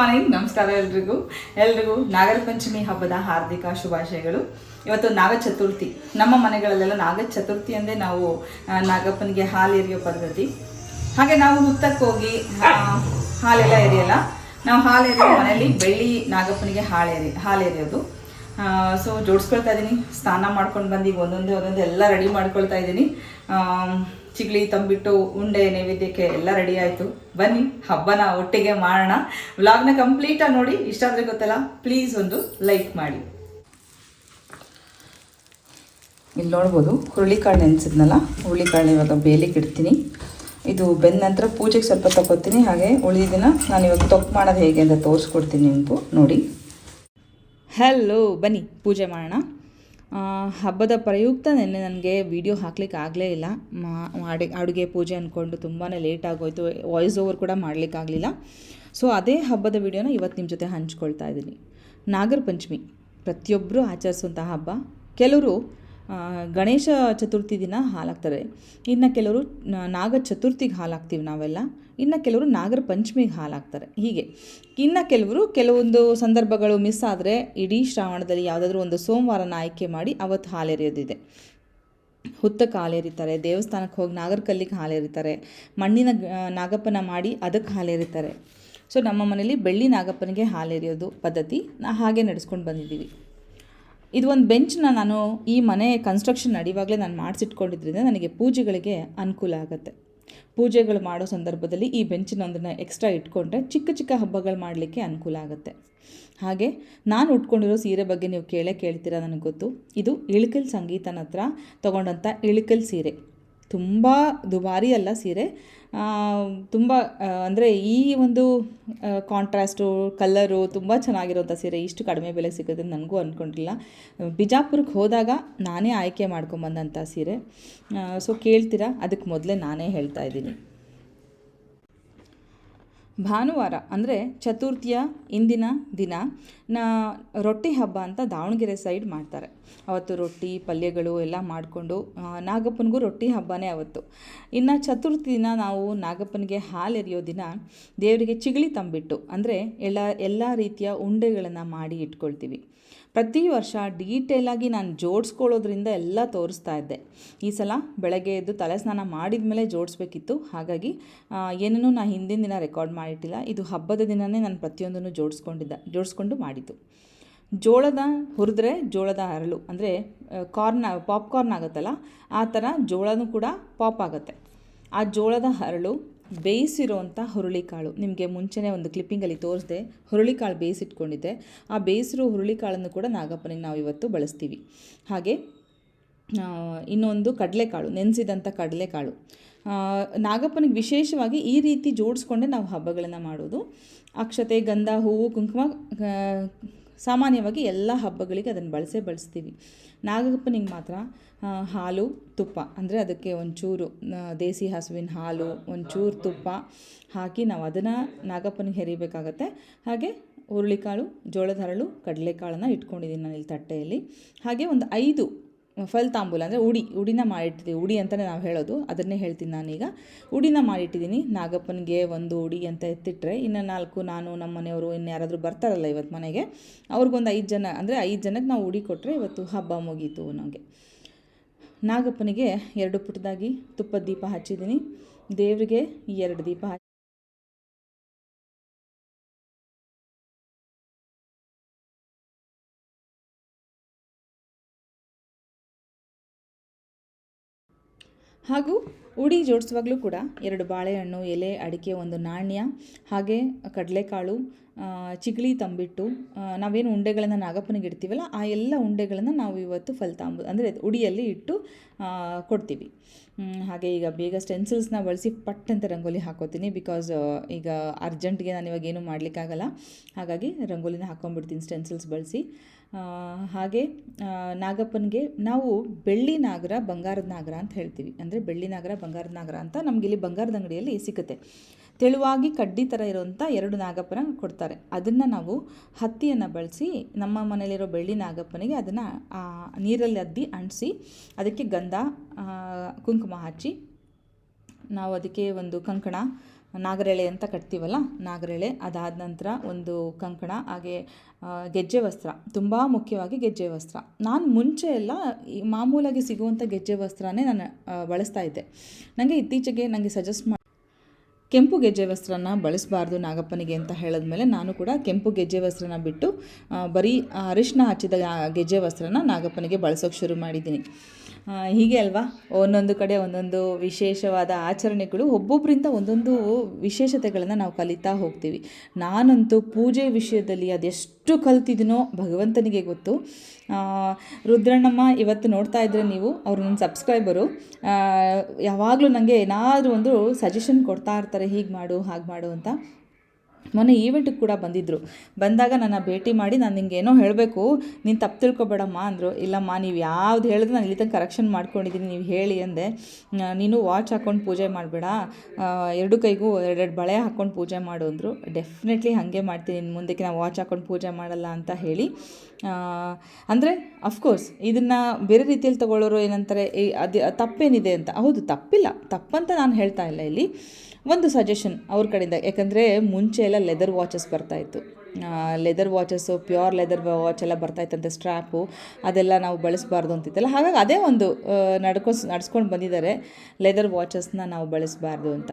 Morning ನಮಸ್ಕಾರ ಎಲ್ರಿಗೂ. ಎಲ್ರಿಗೂ ನಾಗರ ಪಂಚಮಿ ಹಬ್ಬದ ಹಾರ್ದಿಕ ಶುಭಾಶಯಗಳು. ಇವತ್ತು ನಾಗ ಚತುರ್ಥಿ ನಮ್ಮ ಮನೆಗಳಲ್ಲೆಲ್ಲ ನಾಗ ಚತುರ್ಥಿ ಅಂದರೆ ನಾವು ನಾಗಪ್ಪನಿಗೆ ಹಾಲು ಎರಿಯೋ ಪದ್ಧತಿ. ಹಾಗೆ ನಾವು ಹುತ್ತಕ್ಕೆ ಹೋಗಿ ಹಾಲೆಲ್ಲ ಎರಿಯಲ್ಲ. ನಾವು ಹಾಲು ಎರಿಯೋ ಮನೆಯಲ್ಲಿ ಬೆಳ್ಳಿ ನಾಗಪ್ಪನಿಗೆ ಹಾಳೆ ಎರಿ, ಹಾಲು ಎರಿಯೋದು. ಸೊ ಜೋಡಿಸ್ಕೊಳ್ತಾ ಇದ್ದೀನಿ. ಸ್ನಾನ ಮಾಡ್ಕೊಂಡು ಬಂದು ಈಗ ಒಂದೊಂದೇ ಒಂದೊಂದೇ ಎಲ್ಲ ರೆಡಿ ಮಾಡ್ಕೊಳ್ತಾ ಇದ್ದೀನಿ. ಚಿಗ್ಲಿ ತಂಬಿಟ್ಟು ಉಂಡೆ ನೈವೇದ್ಯಕ್ಕೆ ಎಲ್ಲ ರೆಡಿ ಆಯಿತು. ಬನ್ನಿ, ಹಬ್ಬನ ಒಟ್ಟಿಗೆ ಮಾಡೋಣ. ವ್ಲಾಗ್ನ ಕಂಪ್ಲೀಟಾಗಿ ನೋಡಿ ಇಷ್ಟ ಆದರೆ ಗೊತ್ತಲ್ಲ ಪ್ಲೀಸ್ ಒಂದು ಲೈಕ್ ಮಾಡಿ. ಇಲ್ಲಿ ನೋಡ್ಬೋದು, ಹುರುಳಿಕಾಳು ನೆನೆಸಿದ್ನಲ್ಲ? ಹುರುಳಿಕಾಳನ್ನ ಇವಾಗ ಬೇಲಿಗೆ ಇಡ್ತೀನಿ. ಇದು ಬೆಂದ ನಂತರ ಪೂಜೆಗೆ ಸ್ವಲ್ಪ ತಗೋತೀನಿ ಹಾಗೆ ಉಳಿದಿದ್ದನ್ನ ನಾನು ಇವಾಗ ತೊಕ್ ಮಾಡೋದು ಹೇಗೆ ಅಂತ ತೋರಿಸ್ಕೊಡ್ತೀನಿ ನಿಮಗೂ, ನೋಡಿ. ಹಲೋ ಬನ್ನಿ, ಪೂಜೆ ಮಾಡೋಣ. ಹಬ್ಬದ ಪ್ರಯುಕ್ತ ನಿನ್ನೆ ನನಗೆ ವಿಡಿಯೋ ಹಾಕ್ಲಿಕ್ಕೆ ಆಗಲೇ ಇಲ್ಲ. ಮಾ- ಅಡಿ, ಅಡುಗೆ ಪೂಜೆ ಅಂದ್ಕೊಂಡು ತುಂಬಾ ಲೇಟ್ ಆಗೋಯ್ತು. ವಾಯ್ಸ್ ಓವರ್ ಕೂಡ ಮಾಡಲಿಕ್ಕಾಗಲಿಲ್ಲ ಸೊ ಅದೇ ಹಬ್ಬದ ವಿಡಿಯೋನ ಇವತ್ತು ನಿಮ್ಮ ಜೊತೆ ಹಂಚ್ಕೊಳ್ತಾ ಇದ್ದೀನಿ. ನಾಗರ ಪಂಚಮಿ ಪ್ರತಿಯೊಬ್ಬರೂ ಆಚರಿಸುವಂತಹ ಹಬ್ಬ. ಕೆಲವರು ಗಣೇಶ ಚತುರ್ಥಿ ದಿನ ಹಾಲಾಕ್ತಾರೆ ಇನ್ನು ಕೆಲವರು ನಾಗ ಚತುರ್ಥಿಗೆ ಹಾಲಾಗ್ತೀವಿ ನಾವೆಲ್ಲ. ಇನ್ನು ಕೆಲವರು ನಾಗರ ಪಂಚಮಿಗೆ ಹಾಲಾಗ್ತಾರೆ. ಹೀಗೆ. ಇನ್ನು ಕೆಲವರು ಕೆಲವೊಂದು ಸಂದರ್ಭಗಳು ಮಿಸ್ ಆದರೆ ಇಡೀ ಶ್ರಾವಣದಲ್ಲಿ ಯಾವುದಾದ್ರೂ ಒಂದು ಸೋಮವಾರನ ಆಯ್ಕೆ ಮಾಡಿ ಅವತ್ತು ಹಾಲೆರೆಯೋದಿದೆ. ಹುತ್ತಕ್ಕೆ ಹಾಲೆರಿತಾರೆ, ದೇವಸ್ಥಾನಕ್ಕೆ ಹೋಗಿ ನಾಗರಕಲ್ಲಿಗೆ ಹಾಲೆರಿತಾರೆ, ಮಣ್ಣಿನ ನಾಗಪ್ಪನ ಮಾಡಿ ಅದಕ್ಕೆ ಹಾಲೆರಿತಾರೆ. ಸೊ, ನಮ್ಮ ಮನೇಲಿ ಬೆಳ್ಳಿ ನಾಗಪ್ಪನಿಗೆ ಹಾಲೆರಿಯೋದು ಪದ್ಧತಿ, ನಾ ಹಾಗೆ ನಡೆಸ್ಕೊಂಡು ಬಂದಿದ್ದೀವಿ. ಇದು ಒಂದು ಬೆಂಚ್ನ ನಾನು ಈ ಮನೆ ಕನ್ಸ್ಟ್ರಕ್ಷನ್ ನಡೆಯುವಾಗಲೇ ನಾನು ಮಾಡಿಸಿಟ್ಕೊಂಡಿದ್ರಿಂದ ನನಗೆ ಪೂಜೆಗಳಿಗೆ ಅನುಕೂಲ ಆಗುತ್ತೆ. ಪೂಜೆಗಳು ಮಾಡೋ ಸಂದರ್ಭದಲ್ಲಿ ಈ ಬೆಂಚಿನೊಂದನ್ನು ಎಕ್ಸ್ಟ್ರಾ ಇಟ್ಕೊಂಡ್ರೆ ಚಿಕ್ಕ ಚಿಕ್ಕ ಹಬ್ಬಗಳು ಮಾಡಲಿಕ್ಕೆ ಅನುಕೂಲ ಆಗುತ್ತೆ. ಹಾಗೆ ನಾನು ಉಟ್ಕೊಂಡಿರೋ ಸೀರೆ ಬಗ್ಗೆ ನೀವು ಕೇಳೇ ಕೇಳ್ತೀರಾ ನನಗೆ ಗೊತ್ತು. ಇದು ಇಳಕಲ್ ಸಂಗೀತನ ಹತ್ರ ತೊಗೊಂಡಂಥ ಇಳಿಕಲ್ ಸೀರೆ. ತುಂಬ ದುಬಾರಿ ಅಲ್ಲ ಸೀರೆ. ತುಂಬ ಅಂದರೆ ಈ ಒಂದು ಕಾಂಟ್ರಾಸ್ಟು ಕಲ್ಲರು ತುಂಬ ಚೆನ್ನಾಗಿರೋಂಥ ಸೀರೆ. ಇಷ್ಟು ಕಡಿಮೆ ಬೆಲೆ ಸಿಗುತ್ತೆ ನನಗೂ ಅಂದ್ಕೊಂಡಿಲ್ಲ ಬಿಜಾಪುರಕ್ಕೆ ಹೋದಾಗ ನಾನೇ ಆಯ್ಕೆ ಮಾಡ್ಕೊಂಬಂದಂಥ ಸೀರೆ. ಸೊ ಕೇಳ್ತೀರಾ? ಅದಕ್ಕೆ ಮೊದಲೇ ನಾನೇ ಹೇಳ್ತಾ ಇದ್ದೀನಿ. ಭಾನುವಾರ, ಅಂದರೆ ಚತುರ್ಥಿಯ ಇಂದಿನ ದಿನ, ನಾ ರೊಟ್ಟಿ ಹಬ್ಬ ಅಂತ ದಾವಣಗೆರೆ ಸೈಡ್ ಮಾಡ್ತಾರೆ. ಅವತ್ತು ರೊಟ್ಟಿ, ಪಲ್ಯಗಳು ಎಲ್ಲ ಮಾಡಿಕೊಂಡು ನಾಗಪ್ಪನಿಗೂ ರೊಟ್ಟಿ ಹಬ್ಬನೇ ಅವತ್ತು. ಇನ್ನು ಚತುರ್ಥಿ ದಿನ ನಾವು ನಾಗಪ್ಪನಿಗೆ ಹಾಲು ಎರೆಯೋ ದಿನ ದೇವರಿಗೆ ಚಿಗಳಿ ತಂಬಿಟ್ಟು, ಅಂದರೆ ಎಲ್ಲ ಎಲ್ಲ ರೀತಿಯ ಉಂಡೆಗಳನ್ನು ಮಾಡಿ ಇಟ್ಕೊಳ್ತೀವಿ. ಪ್ರತಿ ವರ್ಷ ಡೀಟೇಲಾಗಿ ನಾನು ಜೋಡಿಸ್ಕೊಳ್ಳೋದ್ರಿಂದ ಎಲ್ಲ ತೋರಿಸ್ತಾ ಇದ್ದೆ. ಈ ಸಲ ಬೆಳಗ್ಗೆ ಎದ್ದು ತಲೆ ಸ್ನಾನ ಮಾಡಿದ ಮೇಲೆ ಜೋಡಿಸ್ಬೇಕಿತ್ತು. ಹಾಗಾಗಿ ಏನನ್ನೂ ನಾನು ಹಿಂದಿನ ದಿನ ರೆಕಾರ್ಡ್ ಮಾಡಿಟ್ಟಿಲ್ಲ. ಇದು ಹಬ್ಬದ ದಿನವೇ ನಾನು ಪ್ರತಿಯೊಂದನ್ನು ಜೋಡಿಸ್ಕೊಂಡಿದ್ದ, ಜೋಡಿಸ್ಕೊಂಡು ಮಾಡಿದ್ದು. ಜೋಳದ ಹುರಿದ್ರೆ ಜೋಳದ ಅರಳು, ಅಂದರೆ ಕಾರ್ನ್ ಪಾಪ್ಕಾರ್ನ್ ಆಗುತ್ತಲ್ಲ, ಆ ಥರ ಜೋಳನೂ ಕೂಡ ಪಾಪ್ ಆಗುತ್ತೆ. ಆ ಜೋಳದ ಹರಳು ಬೇಯಿಸಿರೋವಂಥ ಹುರುಳಿಕಾಳು. ನಿಮಗೆ ಮುಂಚೆನೇ ಒಂದು ಕ್ಲಿಪ್ಪಿಂಗಲ್ಲಿ ತೋರಿಸಿದೆ, ಹುರುಳಿಕಾಳು ಬೇಯಿಸಿಟ್ಕೊಂಡಿದ್ದೆ. ಆ ಬೇಯಿಸಿರೋ ಹುರುಳಿಕಾಳನ್ನು ಕೂಡ ನಾಗಪ್ಪನಿಗೆ ನಾವು ಇವತ್ತು ಬಳಸ್ತೀವಿ. ಹಾಗೆ ಇನ್ನೊಂದು ಕಡಲೆಕಾಳು, ನೆನೆಸಿದಂಥ ಕಡಲೆಕಾಳು. ನಾಗಪ್ಪನಿಗೆ ವಿಶೇಷವಾಗಿ ಈ ರೀತಿ ಜೋಡಿಸ್ಕೊಂಡೆ ನಾವು ಹಬ್ಬಗಳನ್ನು ಮಾಡೋದು. ಅಕ್ಷತೆ, ಗಂಧ, ಹೂವು, ಕುಂಕುಮ ಸಾಮಾನ್ಯವಾಗಿ ಎಲ್ಲ ಹಬ್ಬಗಳಿಗೆ ಅದನ್ನು ಬಳಸೇ ಬಳಸ್ತೀವಿ. ನಾಗಪ್ಪನಿಗೆ ಮಾತ್ರ ಹಾಲು, ತುಪ್ಪ. ಅಂದರೆ ಅದಕ್ಕೆ ಒಂಚೂರು ದೇಸಿ ಹಸುವಿನ ಹಾಲು, ಒಂಚೂರು ತುಪ್ಪ ಹಾಕಿ ನಾವು ಅದನ್ನು ನಾಗಪ್ಪನಿಗೆ ಹೆರಿಬೇಕಾಗತ್ತೆ. ಹಾಗೆ ಹುರುಳಿಕಾಳು, ಜೋಳದ ಹರಳು, ಕಡಲೆಕಾಳನ್ನು ಇಟ್ಕೊಂಡಿದ್ದೀನಿ ನಾನು ಇಲ್ಲಿ ತಟ್ಟೆಯಲ್ಲಿ. ಹಾಗೆ ಒಂದು ಐದು ಫಲ್ ತಾಂಬೂಲ ಅಂದರೆ ಉಡಿ, ಉಡಿನ ಮಾಡಿಟ್ಟಿದ್ದೀವಿ. ಉಡಿ ಅಂತಲೇ ನಾವು ಹೇಳೋದು. ಅದನ್ನೇ ಹೇಳ್ತೀನಿ ನಾನೀಗ. ಉಡಿನ ಮಾಡಿಟ್ಟಿದ್ದೀನಿ. ನಾಗಪ್ಪನಿಗೆ ಒಂದು ಉಡಿ ಅಂತ ಎತ್ತಿಟ್ರೆ ಇನ್ನು ನಾಲ್ಕು ನಾನು ನಮ್ಮ ಮನೆಯವರು ಇನ್ನು ಯಾರಾದರೂ ಬರ್ತಾರಲ್ಲ ಇವತ್ತು ಮನೆಗೆ, ಅವ್ರಿಗೊಂದು ಐದು ಜನ, ಅಂದರೆ ಐದು ಜನಕ್ಕೆ ನಾವು ಉಡಿ ಕೊಟ್ಟರೆ ಇವತ್ತು ಹಬ್ಬ ಮುಗೀತು ನನಗೆ ನಾಗಪ್ಪನಿಗೆ ಎರಡು ಪುಟ್ಟದಾಗಿ ತುಪ್ಪದ ದೀಪ ಹಚ್ಚಿದ್ದೀನಿ. ದೇವರಿಗೆ ಎರಡು ದೀಪ ಹಾಗೂ ಉಡಿ ಜೋಡಿಸುವಾಗಲೂ ಕೂಡ ಎರಡು ಬಾಳೆಹಣ್ಣು, ಎಲೆ, ಅಡಿಕೆ ಒಂದು ನಾಣ್ಯ, ಹಾಗೆ ಕಡಲೆಕಾಳು ಚಿಗಳಿ ತಂಬಿಟ್ಟು ನಾವೇನು ಉಂಡೆಗಳನ್ನು ನಾಗಪ್ಪನಿಗೆ ಇಡ್ತೀವಲ್ಲ, ಆ ಎಲ್ಲ ಉಂಡೆಗಳನ್ನು ನಾವು ಇವತ್ತು ಫಲಿತಾಂಬ, ಅಂದರೆ ಉಡಿಯಲ್ಲಿ ಇಟ್ಟು ಕೊಡ್ತೀವಿ. ಹಾಗೆ ಈಗ ಬೇಗ ಸ್ಟೆನ್ಸಿಲ್ಸ್ನ ಬಳಸಿ ಪಟ್ ಅಂತ ರಂಗೋಲಿ ಹಾಕೋತೀನಿ ಬಿಕಾಸ್ ಈಗ ಅರ್ಜೆಂಟ್ಗೆ ನಾನು ಇವಾಗ ಏನೂ ಮಾಡಲಿಕ್ಕಾಗಲ್ಲ. ಹಾಗಾಗಿ ರಂಗೋಲಿನ ಹಾಕ್ಕೊಂಡ್ಬಿಡ್ತೀನಿ ಸ್ಟೆನ್ಸಿಲ್ಸ್ ಬಳಸಿ. ಹಾಗೆ ನಾಗಪ್ಪನಿಗೆ ನಾವು ಬೆಳ್ಳಿ ನಾಗರ, ಬಂಗಾರದ ನಾಗರ ಅಂತ ಹೇಳ್ತೀವಿ. ಅಂದರೆ ಬೆಳ್ಳಿ ನಾಗರ, ಬಂಗಾರದ ನಾಗರ ಅಂತ ನಮಗಿಲ್ಲಿ ಬಂಗಾರದ ಅಂಗಡಿಯಲ್ಲಿ ಸಿಗುತ್ತೆ. ತೆಳುವಾಗಿ ಕಡ್ಡಿ ಥರ ಇರುವಂಥ ಎರಡು ನಾಗಪ್ಪನ ಕೊಡ್ತಾರೆ. ಅದನ್ನು ನಾವು ಹತ್ತಿಯನ್ನು ಬಳಸಿ ನಮ್ಮ ಮನೆಯಲ್ಲಿರೋ ಬೆಳ್ಳಿ ನಾಗಪ್ಪನಿಗೆ ಅದನ್ನು ನೀರಲ್ಲಿ ಅದ್ದಿ ಅಂಟಿಸಿ ಅದಕ್ಕೆ ಗಂಧ ಕುಂಕುಮ ಹಚ್ಚಿ ನಾವು ಅದಕ್ಕೆ ಒಂದು ಕಂಕಣ ನಾಗರೆಳೆ ಅಂತ ಕಟ್ತೀವಲ್ಲ, ನಾಗರೆಳೆ ಅದಾದ ನಂತರ ಒಂದು ಕಂಕಣ, ಹಾಗೆ ಗೆಜ್ಜೆ ವಸ್ತ್ರ, ತುಂಬ ಮುಖ್ಯವಾಗಿ ಗೆಜ್ಜೆ ವಸ್ತ್ರ. ನಾನು ಮುಂಚೆ ಎಲ್ಲ ಮಾಮೂಲಾಗಿ ಸಿಗುವಂಥ ಗೆಜ್ಜೆ ವಸ್ತ್ರನೇ ನಾನು ಬಳಸ್ತಾ ಇದ್ದೆ. ನನಗೆ ಇತ್ತೀಚೆಗೆ ನನಗೆ ಸಜೆಸ್ಟ್ ಮಾಡಿ ಕೆಂಪು ಗೆಜ್ಜೆ ವಸ್ತ್ರನ ಬಳಸಬಾರ್ದು ನಾಗಪ್ಪನಿಗೆ ಅಂತ ಹೇಳಿದ್ಮೇಲೆ ನಾನು ಕೂಡ ಕೆಂಪು ಗೆಜ್ಜೆ ವಸ್ತ್ರನ ಬಿಟ್ಟು ಬರೀ ಅರಿಶಿನ ಹಚ್ಚಿದ ಗೆಜ್ಜೆ ವಸ್ತ್ರನ ನಾಗಪ್ಪನಿಗೆ ಬಳಸೋಕೆ ಶುರು ಮಾಡಿದ್ದೀನಿ. ಹೀಗೆ ಅಲ್ವಾ? ಒಂದೊಂದು ಕಡೆ ಒಂದೊಂದು ವಿಶೇಷವಾದ ಆಚರಣೆಗಳು ಒಬ್ಬೊಬ್ಬರಿಂದ ಒಂದೊಂದು ವಿಶೇಷತೆಗಳನ್ನು ನಾವು ಕಲಿತಾ ಹೋಗ್ತೀವಿ. ನಾನಂತೂ ಪೂಜೆ ವಿಷಯದಲ್ಲಿ ಅದೆಷ್ಟು ಕಲ್ತಿದ್ದೀನೋ ಭಗವಂತನಿಗೆ ಗೊತ್ತು. ರುದ್ರಣ್ಣಮ್ಮ ಇವತ್ತು ನೋಡ್ತಾ ಇದ್ದರೆ ನೀವು ಅವರು ನನ್ನ ಸಬ್ಸ್ಕ್ರೈಬರು. ಯಾವಾಗಲೂ ನನಗೆ ಏನಾದರೂ ಒಂದು ಸಜೆಷನ್ ಕೊಡ್ತಾ ಇರ್ತಾರೆ, ಹೀಗೆ ಮಾಡು, ಹಾಗೆ ಮಾಡು ಅಂತ. ಮೊನ್ನೆ ಈವೆಂಟಿಗೆ ಕೂಡ ಬಂದಿದ್ದರು ಬಂದಾಗ ನನ್ನ ಭೇಟಿ ಮಾಡಿ ನಾನು ನಿಂಗೆ ಏನೋ ಹೇಳಬೇಕು, ನೀನು ತಪ್ಪು ತಿಳ್ಕೊಬೇಡಮ್ಮ ಅಂದರು. ಇಲ್ಲಮ್ಮ, ನೀವು ಯಾವ್ದು ಹೇಳಿದ್ರೆ ನಾನು ಇಲ್ಲಿ ತನಕ ಕರೆಕ್ಷನ್ ಮಾಡ್ಕೊಂಡಿದ್ದೀನಿ ನೀವು ಹೇಳಿ ಅಂದೆ. ನೀನು ವಾಚ್ ಹಾಕ್ಕೊಂಡು ಪೂಜೆ ಮಾಡಬೇಡ. ಎರಡು ಕೈಗೂ ಎರಡೆರಡು ಬಳೆ ಹಾಕ್ಕೊಂಡು ಪೂಜೆ ಮಾಡು ಅಂದರು. ಡೆಫಿನೆಟ್ಲಿ ಹಾಗೆ ಮಾಡ್ತೀನಿ ಇನ್ನು ಮುಂದಕ್ಕೆ ನಾವು ವಾಚ್ ಹಾಕ್ಕೊಂಡು ಪೂಜೆ ಮಾಡಲ್ಲ ಅಂತ ಹೇಳಿ. ಅಂದರೆ ಅಫ್ಕೋರ್ಸ್ ಇದನ್ನು ಬೇರೆ ರೀತಿಯಲ್ಲಿ ತಗೊಳ್ಳೋರು ಏನಂತಾರೆ, ಏ, ಅದು ತಪ್ಪೇನಿದೆ ಅಂತ. ಹೌದು, ತಪ್ಪಿಲ್ಲ. ತಪ್ಪಂತ ನಾನು ಹೇಳ್ತಾ ಇಲ್ಲ ಇಲ್ಲಿ. ಒಂದು ಸಜೆಷನ್ ಅವ್ರ ಕಡೆಯಿಂದ. ಯಾಕಂದರೆ ಮುಂಚೆ ಎಲ್ಲ ಲೆದರ್ ವಾಚಸ್ ಬರ್ತಾಯಿತ್ತು leather watches pure leather watch ಎಲ್ಲ ಬರ್ತಾಯಿತ್ತಂತೆ ಸ್ಟ್ರ್ಯಾಪು ಅದೆಲ್ಲ ನಾವು ಬಳಸಬಾರ್ದು ಅಂತಿತ್ತಲ್ಲ. ಹಾಗಾಗಿ ಅದೇ ಒಂದು ನಡ್ಕೊಸ್, ನಡ್ಸ್ಕೊಂಡು ಬಂದಿದ್ದಾರೆ. ಲೆದರ್ ವಾಚಸ್ನ ನಾವು ಬಳಸಬಾರ್ದು ಅಂತ.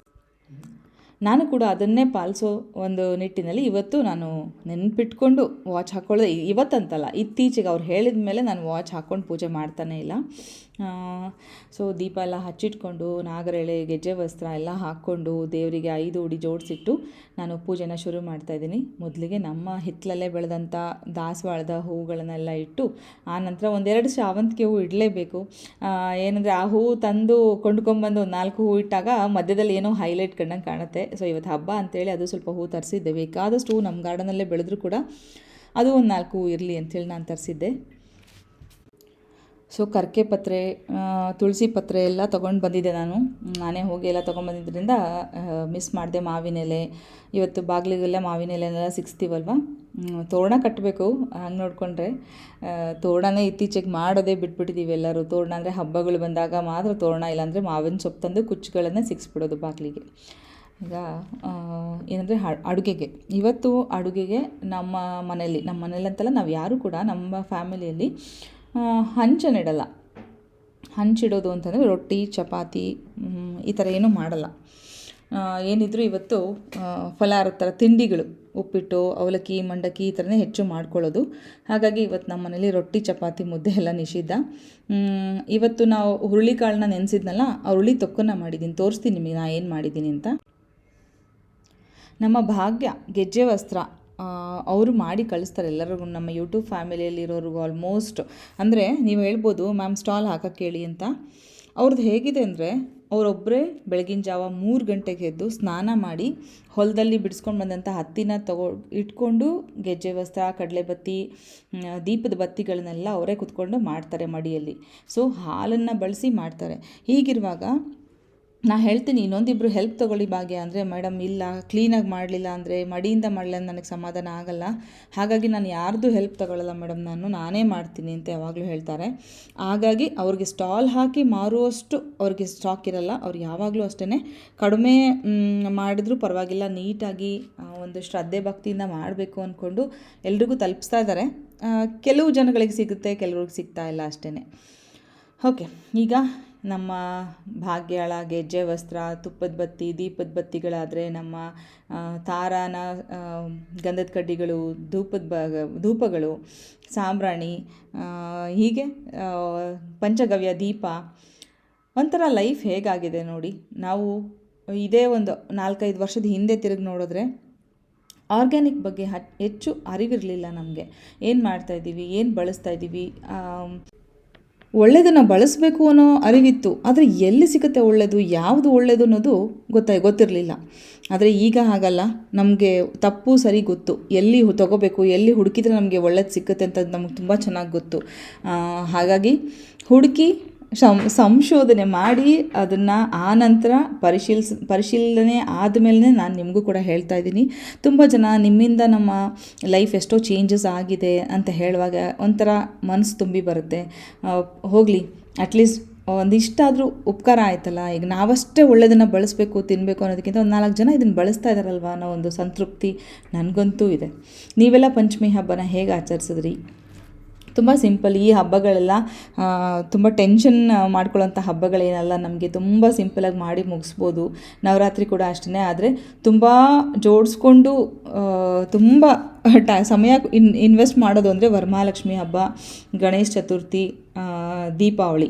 ನಾನು ಕೂಡ ಅದನ್ನೇ ಪಾಲಿಸೋ ಒಂದು ನಿಟ್ಟಿನಲ್ಲಿ ಇವತ್ತು ನಾನು ನೆನ್ಪಿಟ್ಕೊಂಡು ವಾಚ್ ಹಾಕ್ಕೊಳ್ಳೋದು. ಇವತ್ತಂತಲ್ಲ, ಇತ್ತೀಚೆಗೆ ಅವ್ರು ಹೇಳಿದ ಮೇಲೆ ನಾನು ವಾಚ್ ಹಾಕ್ಕೊಂಡು ಪೂಜೆ ಮಾಡ್ತಾನೇ ಇಲ್ಲ. ಸೊ ದೀಪ ಎಲ್ಲ ಹಚ್ಚಿಟ್ಕೊಂಡು, ನಾಗರೆಳೆ, ಗೆಜ್ಜೆ ವಸ್ತ್ರ ಎಲ್ಲ ಹಾಕ್ಕೊಂಡು ದೇವರಿಗೆ ಐದು ಉಡಿ ಜೋಡಿಸಿಟ್ಟು ನಾನು ಪೂಜೆನ ಶುರು ಮಾಡ್ತಾಯಿದ್ದೀನಿ ಮೊದಲಿಗೆ ನಮ್ಮ ಹಿತ್ತಲಲ್ಲೇ ಬೆಳೆದಂಥ ದಾಸವಾಳದ ಹೂಗಳನ್ನೆಲ್ಲ ಇಟ್ಟು ಆನಂತರ ಒಂದೆರಡು ಶಾವಂತಿಗೆ ಹೂವು ಇಡಲೇಬೇಕು. ಏನಂದರೆ ಆ ಹೂವು ತಂದು ಕೊಂಡ್ಕೊಂಬಂದು ಒಂದು ನಾಲ್ಕು ಹೂವು ಇಟ್ಟಾಗ ಮಧ್ಯದಲ್ಲಿ ಏನೋ ಹೈಲೈಟ್ ಕಂಡಂಗೆ ಕಾಣುತ್ತೆ. ಸೊ ಇವತ್ತು ಹಬ್ಬ ಅಂತೇಳಿ ಅದು ಸ್ವಲ್ಪ ಹೂ ತರಿಸಿದ್ದೆ. ಬೇಕಾದಷ್ಟು ಹೂ ನಮ್ಮ ಗಾರ್ಡನಲ್ಲೇ ಬೆಳೆದ್ರೂ ಕೂಡ ಅದು ಒಂದು ನಾಲ್ಕು ಹೂ ಇರಲಿ ಅಂಥೇಳಿ ನಾನು ತರಿಸಿದ್ದೆ. ಸೊ ಕರ್ಕೆ ಪತ್ರೆ ತುಳಸಿ ಪತ್ರೆ ಎಲ್ಲ ತೊಗೊಂಡು ಬಂದಿದ್ದೆ ನಾನು. ನಾನೇ ಹೋಗಿ ಎಲ್ಲ ತೊಗೊಂಡ್ಬಂದಿದ್ದರಿಂದ ಮಿಸ್ ಮಾಡಿದೆ ಮಾವಿನ ಎಲೆ ಇವತ್ತು ಬಾಗಿಲಿಗೆಲ್ಲ ಮಾವಿನ ಎಲೆನೆಲ್ಲ ಸಿಗಿಸ್ತೀವಲ್ವ ತೋರಣ ಕಟ್ಟಬೇಕು ಹಂಗೆ ನೋಡಿಕೊಂಡ್ರೆ. ತೋರಣನೇ ಇತ್ತೀಚೆಗೆ ಮಾಡೋದೇ ಬಿಟ್ಬಿಟ್ಟಿದ್ದೀವಿ ಎಲ್ಲರೂ. ತೋರಣ ಅಂದರೆ ಹಬ್ಬಗಳು ಬಂದಾಗ ಮಾತ್ರ ತೋರಣ, ಇಲ್ಲಾಂದರೆ ಮಾವಿನ ಸೊಪ್ಪು ತಂದು ಕುಚ್ಚುಗಳನ್ನೇ ಸಿಗ್ಸ್ಬಿಡೋದು ಬಾಗಿಲಿಗೆ. ಈಗ ಏನಂದರೆ ಅಡುಗೆಗೆ. ಇವತ್ತು ಅಡುಗೆಗೆ ನಮ್ಮ ಮನೆಯಲ್ಲಿ, ನಮ್ಮ ಮನೇಲಿ ಅಂತಲ್ಲ ನಾವು ಯಾರು ಕೂಡ ನಮ್ಮ ಫ್ಯಾಮಿಲಿಯಲ್ಲಿ ಹಂಚನ್ನಿಡಲ್ಲ ಹಂಚಿಡೋದು ಅಂತಂದರೆ ರೊಟ್ಟಿ, ಚಪಾತಿ ಈ ಥರ ಏನೂ ಮಾಡಲ್ಲ. ಏನಿದ್ರು ಇವತ್ತು ಫಲಾರ ಥರ ತಿಂಡಿಗಳು, ಉಪ್ಪಿಟ್ಟು, ಅವಲಕ್ಕಿ, ಮಂಡಕ್ಕಿ ಈ ಥರನೇ ಹೆಚ್ಚು ಮಾಡ್ಕೊಳ್ಳೋದು. ಹಾಗಾಗಿ ಇವತ್ತು ನಮ್ಮ ಮನೇಲಿ ರೊಟ್ಟಿ, ಚಪಾತಿ, ಮುದ್ದೆ ಎಲ್ಲ ನಿಷಿದ್ಧ. ಇವತ್ತು ನಾವು ಹುರುಳಿಕಾಳನ್ನ ನೆನೆಸಿದ್ನಲ್ಲ, ಆ ಹುರುಳಿ ತೊಕ್ಕನ್ನ ಮಾಡಿದ್ದೀನಿ ತೋರಿಸ್ತೀನಿ ನಿಮಗೆ ನಾನು ಏನು ಮಾಡಿದ್ದೀನಿ ಅಂತ. ನಮ್ಮ ಭಾಗ್ಯ ಗೆಜ್ಜೆ ವಸ್ತ್ರ ಅವರು ಮಾಡಿ ಕಳಿಸ್ತಾರೆ ಎಲ್ಲರಿಗೂ. ನಮ್ಮ ಯೂಟ್ಯೂಬ್ ಫ್ಯಾಮಿಲಿಯಲ್ಲಿರೋರಿಗೂ ಆಲ್ಮೋಸ್ಟ್ ಅಂದರೆ ನೀವು ಹೇಳ್ಬೋದು ಮ್ಯಾಮ್ ಸ್ಟಾಲ್ ಹಾಕಕ್ಕೆ ಹೇಳಿ ಅಂತ. ಅವ್ರದ್ದು ಹೇಗಿದೆ ಅಂದರೆ ಅವರೊಬ್ಬರೇ ಬೆಳಗಿನ ಜಾವ ಮೂರು ಗಂಟೆಗೆ ಎದ್ದು ಸ್ನಾನ ಮಾಡಿ ಹೊಲದಲ್ಲಿ ಬಿಡಿಸ್ಕೊಂಡು ಬಂದಂಥ ಹತ್ತಿನ ತಗೋ, ಇಟ್ಕೊಂಡು ಗೆಜ್ಜೆ ವಸ್ತ್ರ, ಕಡಲೆಬತ್ತಿ ಬತ್ತಿ ದೀಪದ ಬತ್ತಿಗಳನ್ನೆಲ್ಲ ಅವರೇ ಕುತ್ಕೊಂಡು ಮಾಡ್ತಾರೆ ಮಡಿಯಲ್ಲಿ. ಸೊ ಹಾಲನ್ನು ಬಳಸಿ ಮಾಡ್ತಾರೆ. ಹೀಗಿರುವಾಗ ನಾ ಹೇಳ್ತೀನಿ ಇನ್ನೊಂದಿಬ್ಬರು ಹೆಲ್ಪ್ ತೊಗೊಳ್ಳಿ ಭಾಗ್ಯ. ಅಂದರೆ ಮೇಡಮ್ ಇಲ್ಲ ಕ್ಲೀನಾಗಿ ಮಾಡಲಿಲ್ಲ ಅಂದರೆ ಮಡಿಯಿಂದ ಮಾಡಲಿಲ್ಲ ನನಗೆ ಸಮಾಧಾನ ಆಗಲ್ಲ. ಹಾಗಾಗಿ ನಾನು ಯಾರ್ದು ಹೆಲ್ಪ್ ತಗೊಳ್ಳಲ್ಲ ಮೇಡಮ್ ನಾನು ನಾನೇ ಮಾಡ್ತೀನಿ, ಅಂತ ಯಾವಾಗಲೂ ಹೇಳ್ತಾರೆ. ಹಾಗಾಗಿ ಅವ್ರಿಗೆ ಸ್ಟಾಲ್ ಹಾಕಿ ಮಾರುವಷ್ಟು ಅವ್ರಿಗೆ ಸ್ಟಾಕ್ ಇರಲ್ಲ. ಅವ್ರು ಯಾವಾಗಲೂ ಅಷ್ಟೇ ಕಡಿಮೆ ಮಾಡಿದ್ರೂ ಪರವಾಗಿಲ್ಲ. ನೀಟಾಗಿ ಒಂದು ಶ್ರದ್ಧೆ ಭಕ್ತಿಯಿಂದ ಮಾಡಬೇಕು ಅಂದ್ಕೊಂಡು ಎಲ್ರಿಗೂ ತಲುಪಿಸ್ತಾ ಇದ್ದಾರೆ. ಕೆಲವು ಜನಗಳಿಗೆ ಸಿಗುತ್ತೆ, ಕೆಲವ್ರಿಗೆ ಸಿಗ್ತಾ ಇಲ್ಲ ಅಷ್ಟೇ ಓಕೆ, ಈಗ ನಮ್ಮ ಭಾಗ್ಯಾಳ, ಗೆಜ್ಜೆ ವಸ್ತ್ರ, ತುಪ್ಪದ ಬತ್ತಿ, ದೀಪದ ಬತ್ತಿಗಳಾದರೆ ನಮ್ಮ ತಾರಾನ ಗಂಧದ ಕಡ್ಡಿಗಳು, ಧೂಪದ ಬ, ಧೂಪಗಳು, ಸಾಂಬ್ರಾಣಿ ಹೀಗೆ ಪಂಚಗವ್ಯ, ದೀಪ. ಒಂಥರ ಲೈಫ್ ಹೇಗಾಗಿದೆ ನೋಡಿ. ನಾವು ಇದೇ ಒಂದು ನಾಲ್ಕೈದು ವರ್ಷದ ಹಿಂದೆ ತಿರುಗಿ ನೋಡಿದ್ರೆ ಆರ್ಗ್ಯಾನಿಕ್ ಬಗ್ಗೆ ಹೆಚ್ಚು ಅರಿವಿರಲಿಲ್ಲ ನಮಗೆ. ಏನು ಮಾಡ್ತಾಯಿದ್ದೀವಿ ಏನು ಬಳಸ್ತಾ ಇದ್ದೀವಿ ಒಳ್ಳೆಯದನ್ನು ಬಳಸಬೇಕು ಅನ್ನೋ ಅರಿವಿತ್ತು. ಆದರೆ ಎಲ್ಲಿ ಸಿಗುತ್ತೆ ಒಳ್ಳೆಯದು ಯಾವುದು ಒಳ್ಳೆಯದು ಅನ್ನೋದು ಗೊತ್ತ, ಗೊತ್ತಿರಲಿಲ್ಲ. ಆದರೆ ಈಗ ಹಾಗಲ್ಲ. ನಮಗೆ ತಪ್ಪು ಸರಿ ಗೊತ್ತು. ಎಲ್ಲಿ ತಗೋಬೇಕು, ಎಲ್ಲಿ ಹುಡುಕಿದ್ರೆ ನಮಗೆ ಒಳ್ಳೇದು ಸಿಕ್ಕುತ್ತೆ ಅಂತ ನಮ್ಗೆ ತುಂಬ ಚೆನ್ನಾಗಿ ಗೊತ್ತು. ಹಾಗಾಗಿ ಹುಡುಕಿ ಶಂ, ಸಂಶೋಧನೆ ಮಾಡಿ ಅದನ್ನು ಆ ನಂತರ ಪರಿಶೀಲಿಸ್, ಪರಿಶೀಲನೆ ಆದಮೇಲೆ ನಾನು ನಿಮಗೂ ಕೂಡ ಹೇಳ್ತಾ ಇದ್ದೀನಿ. ತುಂಬ ಜನ ನಿಮ್ಮಿಂದ ನಮ್ಮ ಲೈಫ್ ಎಷ್ಟೋ ಚೇಂಜಸ್ ಆಗಿದೆ ಅಂತ ಹೇಳುವಾಗ ಒಂಥರ ಮನಸ್ಸು ತುಂಬಿ ಬರುತ್ತೆ. ಹೋಗಲಿ ಅಟ್ಲೀಸ್ಟ್ ಒಂದಿಷ್ಟಾದರೂ ಉಪಕಾರ ಆಯ್ತಲ್ಲ? ಈಗ ನಾವಷ್ಟೇ ಒಳ್ಳೆಯದನ್ನು ಬಳಸಬೇಕು ತಿನ್ನಬೇಕು ಅನ್ನೋದಕ್ಕಿಂತ ಒಂದು ನಾಲ್ಕು ಜನ ಇದನ್ನು ಬಳಸ್ತಾ ಇದ್ದಾರಲ್ವ ಅನ್ನೋ ಒಂದು ಸಂತೃಪ್ತಿ ನನಗಂತೂ ಇದೆ. ನೀವೆಲ್ಲ ಪಂಚಮಿ ಹಬ್ಬನ ಹೇಗೆ ಆಚರಿಸಿದ್ರಿ? ತುಂಬ ಸಿಂಪಲ್ ಈ ಹಬ್ಬಗಳೆಲ್ಲ ತುಂಬ ಟೆನ್ಷನ್ ಮಾಡ್ಕೊಳ್ಳೋಂಥ ಹಬ್ಬಗಳೇನಲ್ಲ, ನಮಗೆ ತುಂಬ ಸಿಂಪಲಾಗಿ ಮಾಡಿ ಮುಗಿಸ್ಬೋದು. ನವರಾತ್ರಿ ಕೂಡ ಅಷ್ಟೇ ಆದರೆ ತುಂಬ ಜೋಡಿಸ್ಕೊಂಡು ತುಂಬ ಟ, ಸಮಯ ಇನ್, ಇನ್ವೆಸ್ಟ್ ಮಾಡೋದು ಅಂದರೆ ವರಮಹಾಲಕ್ಷ್ಮಿ ಹಬ್ಬ, ಗಣೇಶ ಚತುರ್ಥಿ ದೀಪಾವಳಿ.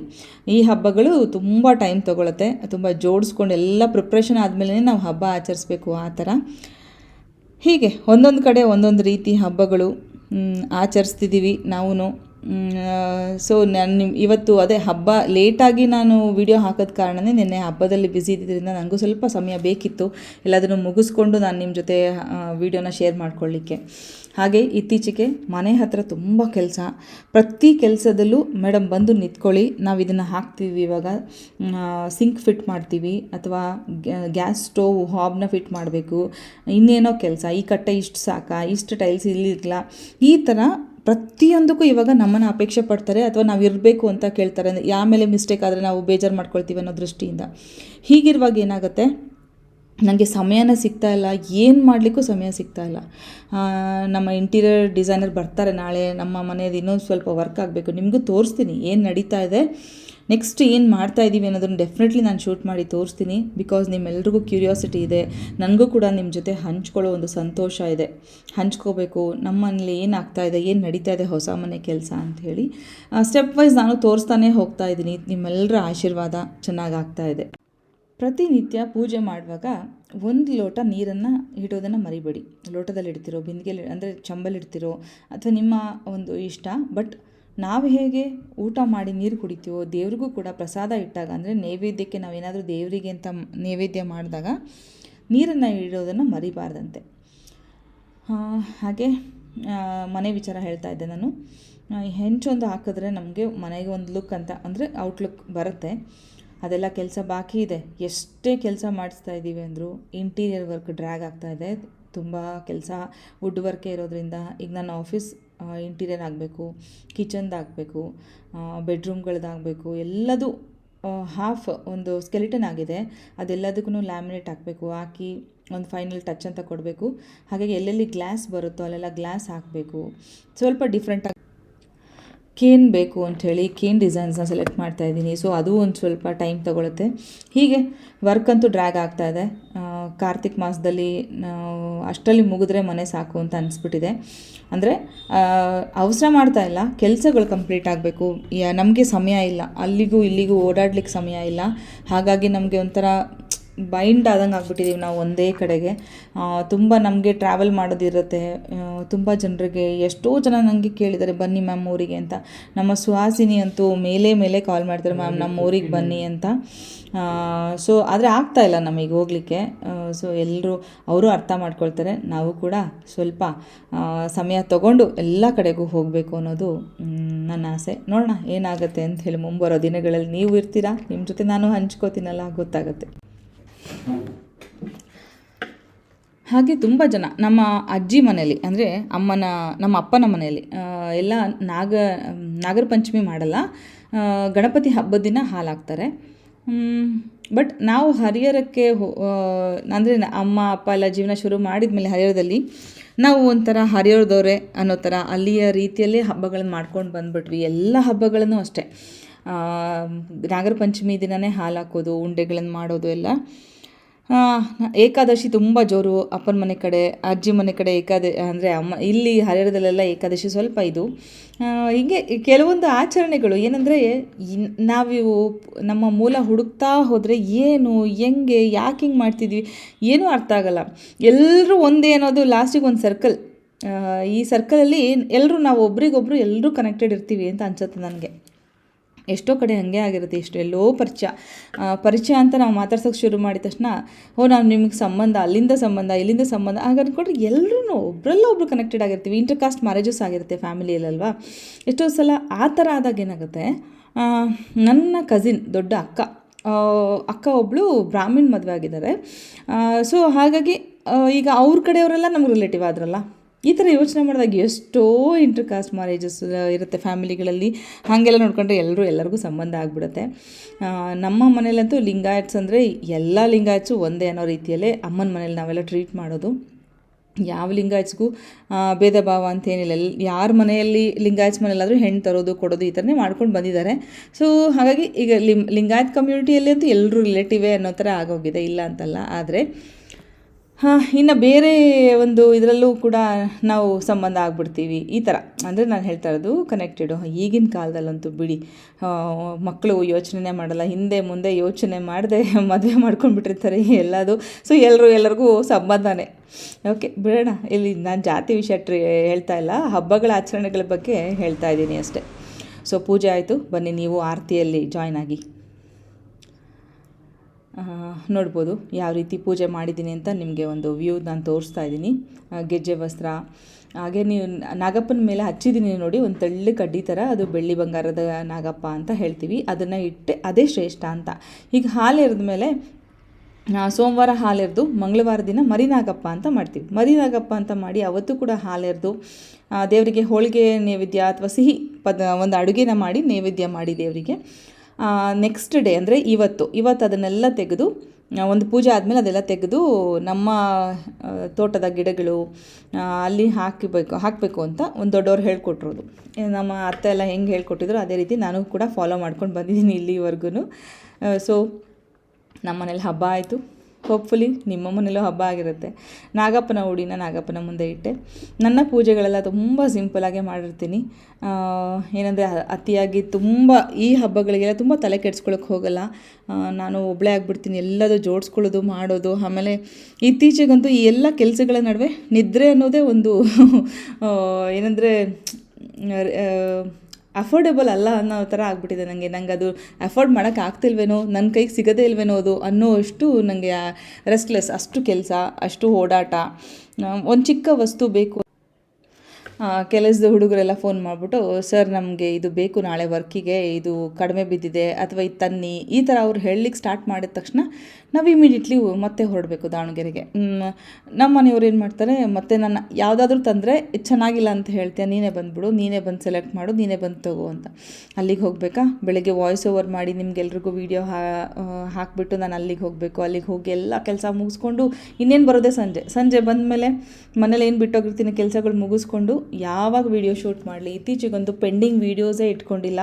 ಈ ಹಬ್ಬಗಳು ತುಂಬ ಟೈಮ್ ತೊಗೊಳುತ್ತೆ, ತುಂಬ ಜೋಡಿಸ್ಕೊಂಡು ಎಲ್ಲ ಪ್ರಿಪ್ರೇಷನ್ ಆದಮೇಲೆ ನಾವು ಹಬ್ಬ ಆಚರಿಸ್ಬೇಕು ಆ ಥರ. ಹೀಗೆ ಒಂದೊಂದು ಕಡೆ ಒಂದೊಂದು ರೀತಿ ಹಬ್ಬಗಳು. ಆಚರಿಸ್ತಿದ್ದೀವಿ ನಾವು ಸೊ ನಾನು ಇವತ್ತು ಅದೇ ಹಬ್ಬ ಲೇಟಾಗಿ ನಾನು ವಿಡಿಯೋ ಹಾಕೋದ ಕಾರಣನೇ ನಿನ್ನೆ ಹಬ್ಬದಲ್ಲಿ ಬ್ಯುಸಿ ಇದ್ದಿದ್ದರಿಂದ ನನಗೂ ಸ್ವಲ್ಪ ಸಮಯ ಬೇಕಿತ್ತು. ಎಲ್ಲದನ್ನು ಮುಗಿಸ್ಕೊಂಡು ನಾನು ನಿಮ್ಮ ಜೊತೆ ವಿಡಿಯೋನ ಶೇರ್ ಮಾಡ್ಕೊಳ್ಳಿಕ್ಕೆ. ಹಾಗೆ ಇತ್ತೀಚೆಗೆ ಮನೆ ಹತ್ರ ತುಂಬ ಕೆಲಸ. ಪ್ರತಿ ಕೆಲಸದಲ್ಲೂ ಮೇಡಮ್ ಬಂದು ನಿಂತ್ಕೊಳ್ಳಿ. ನಾವು ಇದನ್ನು ಹಾಕ್ತೀವಿ ಇವಾಗ. ಸಿಂಕ್ ಫಿಟ್ ಮಾಡ್ತೀವಿ ಅಥವಾ ಗ್ಯಾಸ್ ಸ್ಟೋವ್ ಹಾಬ್ನ ಫಿಟ್ ಮಾಡಬೇಕು. ಇನ್ನೇನೋ ಕೆಲಸ. ಈ ಕಟ್ಟೆ ಇಷ್ಟು ಸಾಕಾ? ಇಷ್ಟು ಟೈಲ್ಸ್ ಇಲ್ಲಿರಲಿಲ್ಲ ಈ ಥರ ಪ್ರತಿಯೊಂದಕ್ಕೂ ಇವಾಗ ನಮ್ಮನ್ನು ಅಪೇಕ್ಷೆ ಪಡ್ತಾರೆ ಅಥವಾ ನಾವು ಇರಬೇಕು ಅಂತ ಕೇಳ್ತಾರೆ. ಆಮೇಲೆ ಮಿಸ್ಟೇಕ್ ಆದರೆ ನಾವು ಬೇಜಾರು ಮಾಡ್ಕೊಳ್ತೀವಿ ಅನ್ನೋ ದೃಷ್ಟಿಯಿಂದ. ಹೀಗಿರುವಾಗ ಏನಾಗುತ್ತೆ? ನನಗೆ ಸಮಯನ ಸಿಗ್ತಾ ಇಲ್ಲ. ಏನು ಮಾಡಲಿಕ್ಕೂ ಸಮಯ ಸಿಗ್ತಾ ಇಲ್ಲ. ನಮ್ಮ ಇಂಟೀರಿಯರ್ ಡಿಸೈನರ್ ಬರ್ತಾರೆ ನಾಳೆ. ನಮ್ಮ ಮನೆಯದು ಇನ್ನೊಂದು ಸ್ವಲ್ಪ ವರ್ಕ್ ಆಗಬೇಕು. ನಿಮಗೂ ತೋರಿಸ್ತೀನಿ. ಏನು ನಡೀತಾ ಇದೆ? ನೆಕ್ಸ್ಟ್ ಏನು ಮಾಡ್ತಾ ಇದ್ದೀವಿ ಅನ್ನೋದನ್ನು ಡೆಫಿನೆಟ್ಲಿ ನಾನು ಶೂಟ್ ಮಾಡಿ ತೋರಿಸ್ತೀನಿ. ಬಿಕಾಸ್ ನಿಮ್ಮೆಲ್ರಿಗೂ ಕ್ಯೂರಿಯಾಸಿಟಿ ಇದೆ. ನನಗೂ ಕೂಡ ನಿಮ್ಮ ಜೊತೆ ಹಂಚ್ಕೊಳ್ಳೋ ಒಂದು ಸಂತೋಷ ಇದೆ. ಹಂಚ್ಕೋಬೇಕು. ನಮ್ಮ ಮನೇಲಿ ಏನಾಗ್ತಾ ಇದೆ? ಏನು ನಡೀತಾ ಇದೆ ಹೊಸ ಮನೆ ಕೆಲಸ ಅಂಥೇಳಿ ಸ್ಟೆಪ್ ವೈಸ್ ನಾನು ತೋರಿಸ್ತಾನೆ ಹೋಗ್ತಾ ಇದ್ದೀನಿ. ನಿಮ್ಮೆಲ್ಲರ ಆಶೀರ್ವಾದ ಚೆನ್ನಾಗಿ ಆಗ್ತಾ ಇದೆ. ಪ್ರತಿನಿತ್ಯ ಪೂಜೆ ಮಾಡುವಾಗ ಒಂದು ಲೋಟ ನೀರನ್ನು ಇಡೋದನ್ನು ಮರಿಬೇಡಿ. ಲೋಟದಲ್ಲಿ ಇಡ್ತಿರೋ ಬಿಂದಿಗೆಲಿ, ಅಂದರೆ ಚಂಬಲ್ ಇಡ್ತಿರೋ, ಅಥವಾ ನಿಮ್ಮ ಒಂದು ಇಷ್ಟ ಬಟ್ ನಾವು ಹೇಗೆ ಊಟ ಮಾಡಿ ನೀರು ಕುಡಿತೀವೋ ದೇವ್ರಿಗೂ ಕೂಡ ಪ್ರಸಾದ ಇಟ್ಟಾಗ ಅಂದರೆ ನೈವೇದ್ಯಕ್ಕೆ ನಾವೇನಾದರೂ ದೇವರಿಗೆ ಅಂತ ನೈವೇದ್ಯ ಮಾಡಿದಾಗ ನೀರನ್ನು ಇಡೋದನ್ನು ಮರಿಬಾರ್ದಂತೆ. ಹಾಗೆ ಮನೆ ವಿಚಾರ ಹೇಳ್ತಾ ಇದ್ದೆ ನಾನು. ಹೆಂಚೊಂದು ಹಾಕಿದ್ರೆ ನಮಗೆ ಮನೆಗೆ ಒಂದು ಲುಕ್ ಅಂತ ಅಂದರೆ ಔಟ್ಲುಕ್ ಬರುತ್ತೆ. ಅದೆಲ್ಲ ಕೆಲಸ ಬಾಕಿ ಇದೆ. ಎಷ್ಟೇ ಕೆಲಸ ಮಾಡಿಸ್ತಾ ಇದ್ದೀವಿ ಅಂದರೂ ಇಂಟೀರಿಯರ್ ವರ್ಕ್ ಡ್ರ್ಯಾಗ್ ಆಗ್ತಾ ಇದೆ. ತುಂಬ ಕೆಲಸ ವುಡ್ ವರ್ಕೇ ಇರೋದ್ರಿಂದ ಈಗ ನನ್ನ ಆಫೀಸ್ ಇಂಟೀರಿಯರ್ ಆಗಬೇಕು, ಕಿಚನ್ದು ಆಗಬೇಕು ಬೆಡ್ರೂಮ್ಗಳದ್ದಾಗಬೇಕು ಎಲ್ಲದೂ ಹಾಫ್ ಒಂದು ಸ್ಕೆಲಿಟನ್ ಆಗಿದೆ. ಅದೆಲ್ಲದಕ್ಕೂ ಲ್ಯಾಮಿನೇಟ್ ಹಾಕಬೇಕು, ಹಾಕಿ ಒಂದು ಫೈನಲ್ ಟಚ್ ಅಂತ ಕೊಡಬೇಕು. ಹಾಗಾಗಿ ಎಲ್ಲೆಲ್ಲಿ ಗ್ಲಾಸ್ ಬರುತ್ತೋ ಅಲ್ಲೆಲ್ಲ ಗ್ಲಾಸ್ ಹಾಕಬೇಕು. ಸ್ವಲ್ಪ ಡಿಫ್ರೆಂಟಾಗಿ ಕೇನ್ ಬೇಕು ಅಂಥೇಳಿ ಕೇನ್ ಡಿಸೈನ್ಸ್ನ ಸೆಲೆಕ್ಟ್ ಮಾಡ್ತಾ ಇದ್ದೀನಿ. ಸೊ ಅದು ಒಂದು ಸ್ವಲ್ಪ ಟೈಮ್ ತಗೊಳುತ್ತೆ. ಹೀಗೆ ವರ್ಕ್ ಅಂತೂ ಡ್ರ್ಯಾಗ್ ಇದೆ. ಕಾರ್ತಿಕ್ ಮಾಸದಲ್ಲಿ ಅಷ್ಟರಲ್ಲಿ ಮುಗಿದ್ರೆ ಮನೆ ಸಾಕು ಅಂತ ಅನಿಸ್ಬಿಟ್ಟಿದೆ. ಅಂದರೆ ಅವಸರ ಮಾಡ್ತಾ ಇಲ್ಲ. ಕೆಲಸಗಳು ಕಂಪ್ಲೀಟ್ ಆಗಬೇಕು. ನಮಗೆ ಸಮಯ ಇಲ್ಲ. ಅಲ್ಲಿಗೂ ಇಲ್ಲಿಗೂ ಓಡಾಡ್ಲಿಕ್ಕೆ ಸಮಯ ಇಲ್ಲ. ಹಾಗಾಗಿ ನಮಗೆ ಒಂಥರ ಬೈಂಡ್ ಆದಂಗೆ ಆಗಿಬಿಟ್ಟಿದ್ದೀವಿ ನಾವು ಒಂದೇ ಕಡೆಗೆ. ತುಂಬ ನಮಗೆ ಟ್ರಾವೆಲ್ ಮಾಡೋದಿರುತ್ತೆ. ತುಂಬ ಜನರಿಗೆ ಎಷ್ಟೋ ಜನ ನನಗೆ ಕೇಳಿದ್ದಾರೆ ಬನ್ನಿ ಮ್ಯಾಮ್ ಊರಿಗೆ ಅಂತ. ನಮ್ಮ ಸುಹಾಸಿನಿ ಅಂತೂ ಮೇಲೆ ಮೇಲೆ ಕಾಲ್ ಮಾಡ್ತಾರೆ ಮ್ಯಾಮ್ ನಮ್ಮ ಊರಿಗೆ ಬನ್ನಿ ಅಂತ. ಸೊ ಆದರೆ ಆಗ್ತಾ ಇಲ್ಲ ನಮಗೆ ಹೋಗಲಿಕ್ಕೆ. ಸೊ ಎಲ್ಲರೂ ಅವರು ಅರ್ಥ ಮಾಡ್ಕೊಳ್ತಾರೆ ನಾವು ಕೂಡ ಸ್ವಲ್ಪ ಸಮಯ ತಗೊಂಡು ಎಲ್ಲ ಕಡೆಗೂ ಹೋಗಬೇಕು ಅನ್ನೋದು ನನ್ನ ಆಸೆ. ನೋಡೋಣ ಏನಾಗುತ್ತೆ ಅಂತ ಹೇಳಿ ಮುಂಬರೋ ದಿನಗಳಲ್ಲಿ ನೀವು ಇರ್ತೀರಾ? ನಿಮ್ಮ ಜೊತೆ ನಾನು ಹಂಚ್ಕೋತೀನಲ್ಲ ಗೊತ್ತಾಗುತ್ತೆ. ಹಾಗೆ ತುಂಬ ಜನ, ನಮ್ಮ ಅಜ್ಜಿ ಮನೆಯಲ್ಲಿ, ಅಂದರೆ ಅಮ್ಮನ, ನಮ್ಮ ಅಪ್ಪನ ಮನೆಯಲ್ಲಿ ಎಲ್ಲ ನಾಗ, ನಾಗರ ಪಂಚಮಿ ಮಾಡಲ್ಲ ಗಣಪತಿ ಹಬ್ಬದ ದಿನ ಹಾಲಾಗ್ತಾರೆ. ಬಟ್ ನಾವು ಹರಿಹರಕ್ಕೆ ಅಂದರೆ ಅಮ್ಮ, ಅಪ್ಪ ಎಲ್ಲ ಜೀವನ ಶುರು ಮಾಡಿದ ಮೇಲೆ ಹರಿಹರದಲ್ಲಿ, ನಾವು ಒಂಥರ ಹರಿಹರದವ್ರೆ ಅನ್ನೋ ಥರ, ಅಲ್ಲಿಯ ರೀತಿಯಲ್ಲೇ ಹಬ್ಬಗಳನ್ನು ಮಾಡ್ಕೊಂಡು ಬಂದ್ಬಿಟ್ವಿ. ಎಲ್ಲ ಹಬ್ಬಗಳನ್ನು ಅಷ್ಟೇ. ನಾಗರ ಪಂಚಮಿ ದಿನವೇ ಹಾಲು ಹಾಕೋದು, ಉಂಡೆಗಳನ್ನು ಮಾಡೋದು ಎಲ್ಲ. ಏಕಾದಶಿ ತುಂಬ ಜೋರು, ಅಪ್ಪನ ಮನೆ ಕಡೆ, ಅಜ್ಜಿ ಮನೆ ಕಡೆ ಏಕಾದ, ಅಂದರೆ ಅಮ್ಮ, ಇಲ್ಲಿ ಹರಿಹರದಲ್ಲೆಲ್ಲ ಏಕಾದಶಿ ಸ್ವಲ್ಪ ಇದು. ಹೀಗೆ ಕೆಲವೊಂದು ಆಚರಣೆಗಳು ಏನಂದರೆ ನಾವು ನಮ್ಮ ಮೂಲ ಹುಡುಕ್ತಾ ಹೋದರೆ ಏನು, ಹೆಂಗೆ, ಯಾಕೆ ಹಿಂಗೆ ಮಾಡ್ತಿದ್ವಿ, ಏನೂ ಅರ್ಥ ಆಗಲ್ಲ. ಎಲ್ಲರೂ ಒಂದೇ ಅನ್ನೋದು ಲಾಸ್ಟಿಗೆ ಒಂದು ಸರ್ಕಲ್ ಈ ಸರ್ಕಲಲ್ಲಿ ಎಲ್ಲರೂ ನಾವು ಒಬ್ರಿಗೊಬ್ರು ಎಲ್ಲರೂ ಕನೆಕ್ಟೆಡ್ ಇರ್ತೀವಿ ಅಂತ ಅನ್ಸುತ್ತೆ ನನಗೆ. ಎಷ್ಟೋ ಕಡೆ ಹಾಗೆ ಆಗಿರುತ್ತೆ, ಎಷ್ಟು ಎಲ್ಲೋ ಪರಿಚಯ. ಪರಿಚಯ ಅಂತ ನಾವು ಮಾತಾಡ್ಸೋಕ್ಕೆ ಶುರು ಮಾಡಿದ ತಕ್ಷಣ ಓ ನಾವು ನಿಮಗೆ ಸಂಬಂಧ, ಅಲ್ಲಿಂದ ಸಂಬಂಧ, ಇಲ್ಲಿಂದ ಸಂಬಂಧ, ಹಾಗೆ ಅಂದ್ಕೊಂಡ್ರೆ ಎಲ್ಲರೂ ಒಬ್ರಲ್ಲ ಒಬ್ರು ಕನೆಕ್ಟೆಡ್ ಆಗಿರ್ತೀವಿ. ಇಂಟರ್ ಕಾಸ್ಟ್ ಮ್ಯಾರೇಜಸ್ ಆಗಿರುತ್ತೆ ಫ್ಯಾಮಿಲಿಯಲ್ಲಲ್ವಾ? ಎಷ್ಟೋ ಸಲ ಆ ಥರ ಆದಾಗ ಏನಾಗುತ್ತೆ ನನ್ನ ಕಸಿನ್ ದೊಡ್ಡ ಅಕ್ಕ ಅಕ್ಕ ಒಬ್ಬಳು ಬ್ರಾಹ್ಮಿಣ್ ಮದುವೆ ಆಗಿದ್ದಾರೆ. ಸೊ ಹಾಗಾಗಿ ಈಗ ಅವ್ರ ಕಡೆಯವರೆಲ್ಲ ನಮ್ಗೆ ರಿಲೇಟಿವ್ ಆದ್ರಲ್ಲ. ಈ ಥರ ಯೋಚನೆ ಮಾಡಿದಾಗ ಎಷ್ಟೋ ಇಂಟರ್ ಕಾಸ್ಟ್ ಮ್ಯಾರೇಜಸ್ ಇರುತ್ತೆ ಫ್ಯಾಮಿಲಿಗಳಲ್ಲಿ. ಹಾಗೆಲ್ಲ ನೋಡ್ಕೊಂಡ್ರೆ ಎಲ್ಲರೂ ಎಲ್ಲರಿಗೂ ಸಂಬಂಧ ಆಗಿಬಿಡುತ್ತೆ. ನಮ್ಮ ಮನೇಲಂತೂ ಲಿಂಗಾಯತ್ಸ್ ಅಂದರೆ ಎಲ್ಲ ಲಿಂಗಾಯಟ್ಸು ಒಂದೇ ಅನ್ನೋ ರೀತಿಯಲ್ಲೇ ಅಮ್ಮನ ಮನೇಲಿ ನಾವೆಲ್ಲ ಟ್ರೀಟ್ ಮಾಡೋದು. ಯಾವ ಲಿಂಗಾಯತ್ಸ್ಗೂ ಭೇದ ಭಾವ ಅಂತೇನಿಲ್ಲ. ಎಲ್ಲ ಯಾರ ಮನೆಯಲ್ಲಿ ಲಿಂಗಾಯತ್ಸ್ ಮನೆಯಲ್ಲಾದರೂ ಹೆಣ್ಣು ತರೋದು, ಕೊಡೋದು ಈ ಥರನೇ ಮಾಡ್ಕೊಂಡು ಬಂದಿದ್ದಾರೆ. ಸೊ ಹಾಗಾಗಿ ಈಗ ಲಿಂ, ಲಿಂಗಾಯತ್ ಕಮ್ಯುನಿಟಿಯಲ್ಲಿ ಅಂತೂ ಎಲ್ಲರೂ ರಿಲೇಟಿವೇ ಅನ್ನೋ ಥರ ಆಗೋಗಿದೆ, ಇಲ್ಲ ಅಂತಲ್ಲ. ಆದರೆ ಹಾಂ, ಇನ್ನು ಬೇರೆ ಒಂದು ಇದರಲ್ಲೂ ಕೂಡ ನಾವು ಸಂಬಂಧ ಆಗ್ಬಿಡ್ತೀವಿ. ಈ ಥರ ಅಂದರೆ ನಾನು ಹೇಳ್ತಾ ಇರೋದು ಕನೆಕ್ಟೆಡು ಈಗಿನ ಕಾಲದಲ್ಲಂತೂ ಬಿಡಿ. ಮಕ್ಕಳು ಯೋಚನೆ ಮಾಡಲ್ಲ. ಹಿಂದೆ ಮುಂದೆ ಯೋಚನೆ ಮಾಡದೆ ಮದುವೆ ಮಾಡ್ಕೊಂಡ್ಬಿಟ್ಟಿರ್ತಾರೆ ಎಲ್ಲದು. ಸೊ ಎಲ್ಲರೂ ಎಲ್ಲರಿಗೂ ಸಂಬಂಧನೇ. ಓಕೆ ಬಿಡೋಣ. ಇಲ್ಲಿ ನಾನು ಜಾತಿ ವಿಷಯ ಹೇಳ್ತಾ ಇಲ್ಲ. ಹಬ್ಬಗಳ ಆಚರಣೆಗಳ ಬಗ್ಗೆ ಹೇಳ್ತಾ ಇದ್ದೀನಿ ಅಷ್ಟೇ. ಸೊ ಪೂಜೆ ಆಯಿತು. ಬನ್ನಿ ನೀವು ಆರತಿಯಲ್ಲಿ ಜಾಯ್ನ್ ಆಗಿ. ನೋಡ್ಬೋದು ಯಾವ ರೀತಿ ಪೂಜೆ ಮಾಡಿದ್ದೀನಿ ಅಂತ ನಿಮಗೆ ಒಂದು ವ್ಯೂ ನಾನು ತೋರಿಸ್ತಾ ಇದ್ದೀನಿ. ಗೆಜ್ಜೆ ವಸ್ತ್ರ, ಹಾಗೆ ನೀವು ನಾಗಪ್ಪನ ಮೇಲೆ ಹಚ್ಚಿದ್ದೀನಿ ನೋಡಿ, ಒಂದು ತೆಳ್ಳು ಕಡ್ಡಿ ಥರ ಅದು ಬೆಳ್ಳಿ ಬಂಗಾರದ ನಾಗಪ್ಪ ಅಂತ ಹೇಳ್ತೀವಿ. ಅದನ್ನು ಇಟ್ಟೆ, ಅದೇ ಶ್ರೇಷ್ಠ ಅಂತ. ಈಗ ಹಾಲು ಎರೆದ ಮೇಲೆ ಸೋಮವಾರ ಹಾಲೆರೆದು ಮಂಗಳವಾರ ದಿನ ಮರಿನಾಗಪ್ಪ ಅಂತ ಮಾಡ್ತೀವಿ. ಮರಿನಾಗಪ್ಪ ಅಂತ ಮಾಡಿ ಅವತ್ತು ಕೂಡ ಹಾಲೆರೆದು ದೇವರಿಗೆ ಹೋಳಿಗೆ ನೈವೇದ್ಯ ಅಥವಾ ಸಿಹಿ ಪದ, ಒಂದು ಅಡುಗೆನ ಮಾಡಿ ನೈವೇದ್ಯ ಮಾಡಿ ದೇವರಿಗೆ. ನೆಕ್ಸ್ಟ್ ಡೇ ಅಂದರೆ ಇವತ್ತು. ಇವತ್ತು ಅದನ್ನೆಲ್ಲ ತೆಗೆದು ಒಂದು ಪೂಜೆ ಆದಮೇಲೆ ಅದೆಲ್ಲ ತೆಗೆದು ನಮ್ಮ ತೋಟದ ಗಿಡಗಳು ಅಲ್ಲಿ ಹಾಕಬೇಕು ಹಾಕಬೇಕು ಅಂತ ಒಂದು ದೊಡ್ಡವ್ರು ಹೇಳ್ಕೊಟ್ರೋದು ನಮ್ಮ ಅತ್ತೆ ಎಲ್ಲ ಹೆಂಗೆ ಹೇಳ್ಕೊಟ್ಟಿದ್ರು, ಅದೇ ರೀತಿ ನಾನು ಕೂಡ ಫಾಲೋ ಮಾಡ್ಕೊಂಡು ಬಂದಿದ್ದೀನಿ ಇಲ್ಲಿವರೆಗೂ ಸೊ ನಮ್ಮ ಮನೇಲಿ ಹಬ್ಬ ಆಯಿತು. ಹೋಪ್ಫುಲಿ ನಿಮ್ಮ ಮನೇಲೂ ಹಬ್ಬ ಆಗಿರುತ್ತೆ. ನಾಗಪ್ಪನ ಉಡಿನ ನಾಗಪ್ಪನ ಮುಂದೆ ಇಟ್ಟೆ. ನನ್ನ ಪೂಜೆಗಳೆಲ್ಲ ತುಂಬ ಸಿಂಪಲಾಗೆ ಮಾಡಿರ್ತೀನಿ. ಏನಂದರೆ ಅತಿಯಾಗಿ ತುಂಬ ಈ ಹಬ್ಬಗಳಿಗೆಲ್ಲ ತುಂಬ ತಲೆ ಕೆಡ್ಸ್ಕೊಳಕ್ಕೆ ಹೋಗಲ್ಲ. ನಾನು ಒಬ್ಬಳೇ ಆಗಿಬಿಡ್ತೀನಿ. ಎಲ್ಲದೂ ಜೋಡಿಸ್ಕೊಳ್ಳೋದು, ಮಾಡೋದು, ಆಮೇಲೆ ಇತ್ತೀಚೆಗಂತೂ ಈ ಎಲ್ಲ ಕೆಲಸಗಳ ನಡುವೆ ನಿದ್ರೆ ಅನ್ನೋದೇ ಒಂದು ಏನಂದರೆ ಅಫೋರ್ಡೆಬಲ್ ಅಲ್ಲ ಅನ್ನೋ ಥರ ಆಗಿಬಿಟ್ಟಿದೆ ನನಗೆ ನಂಗೆ ಅದು ಅಫೋರ್ಡ್ ಮಾಡೋಕ್ಕೆ ಆಗ್ತಿಲ್ವೇನೋ ನನ್ನ ಕೈಗೆ ಸಿಗದೇ ಇಲ್ವೇನೋ ಅದು ಅನ್ನೋ ಅಷ್ಟು ನನಗೆ ರೆಸ್ಟ್ಲೆಸ್ ಅಷ್ಟು ಕೆಲಸ, ಅಷ್ಟು ಓಡಾಟ ಒಂದು ಚಿಕ್ಕ ವಸ್ತು ಬೇಕು. ಕೆಲಸದ ಹುಡುಗರೆಲ್ಲ ಫೋನ್ ಮಾಡಿಬಿಟ್ಟು ಸರ್ ನಮಗೆ ಇದು ಬೇಕು, ನಾಳೆ ವರ್ಕಿಗೆ ಇದು ಕಡಿಮೆ ಬಿದ್ದಿದೆ, ಅಥವಾ ಇದು ತನ್ನಿ, ಈ ಥರ ಅವ್ರು ಹೇಳಲಿಕ್ಕೆ ಸ್ಟಾರ್ಟ್ ಮಾಡಿದ ತಕ್ಷಣ ನಾವು ಇಮಿಡಿಯೇಟ್ಲಿ ಮತ್ತೆ ಹೊರಡಬೇಕು ದಾವಣಗೆರೆಗೆ. ನಮ್ಮ ಮನೆಯವ್ರು ಏನು ಮಾಡ್ತಾರೆ, ಮತ್ತೆ ನನ್ನ ಯಾವುದಾದ್ರೂ ತಂದರೆ ಚೆನ್ನಾಗಿಲ್ಲ ಅಂತ ಹೇಳ್ತೀಯ, ನೀನೇ ಬಂದುಬಿಡು, ನೀನೇ ಬಂದು ಸೆಲೆಕ್ಟ್ ಮಾಡು, ನೀನೇ ಬಂದು ತಗೋ ಅಂತ. ಅಲ್ಲಿಗೆ ಹೋಗಬೇಕಾ? ಬೆಳಗ್ಗೆ ವಾಯ್ಸ್ ಓವರ್ ಮಾಡಿ ನಿಮ್ಗೆಲ್ರಿಗೂ ವೀಡಿಯೋ ಹಾಕಿಬಿಟ್ಟು ನಾನು ಅಲ್ಲಿಗೆ ಹೋಗಬೇಕು. ಅಲ್ಲಿಗೆ ಹೋಗಿ ಎಲ್ಲ ಕೆಲಸ ಮುಗಿಸ್ಕೊಂಡು, ಇನ್ನೇನು ಬರೋದೇ ಸಂಜೆ. ಸಂಜೆ ಬಂದ ಮೇಲೆ ಮನೇಲಿ ಏನು ಬಿಟ್ಟೋಗಿರ್ತೀನಿ, ಕೆಲಸಗಳು ಮುಗಿಸ್ಕೊಂಡು, ಯಾವಾಗ ವೀಡಿಯೋ ಶೂಟ್ ಮಾಡಲಿ? ಇತ್ತೀಚೆಗಂತೂ ಪೆಂಡಿಂಗ್ ವೀಡಿಯೋಸೇ ಇಟ್ಕೊಂಡಿಲ್ಲ.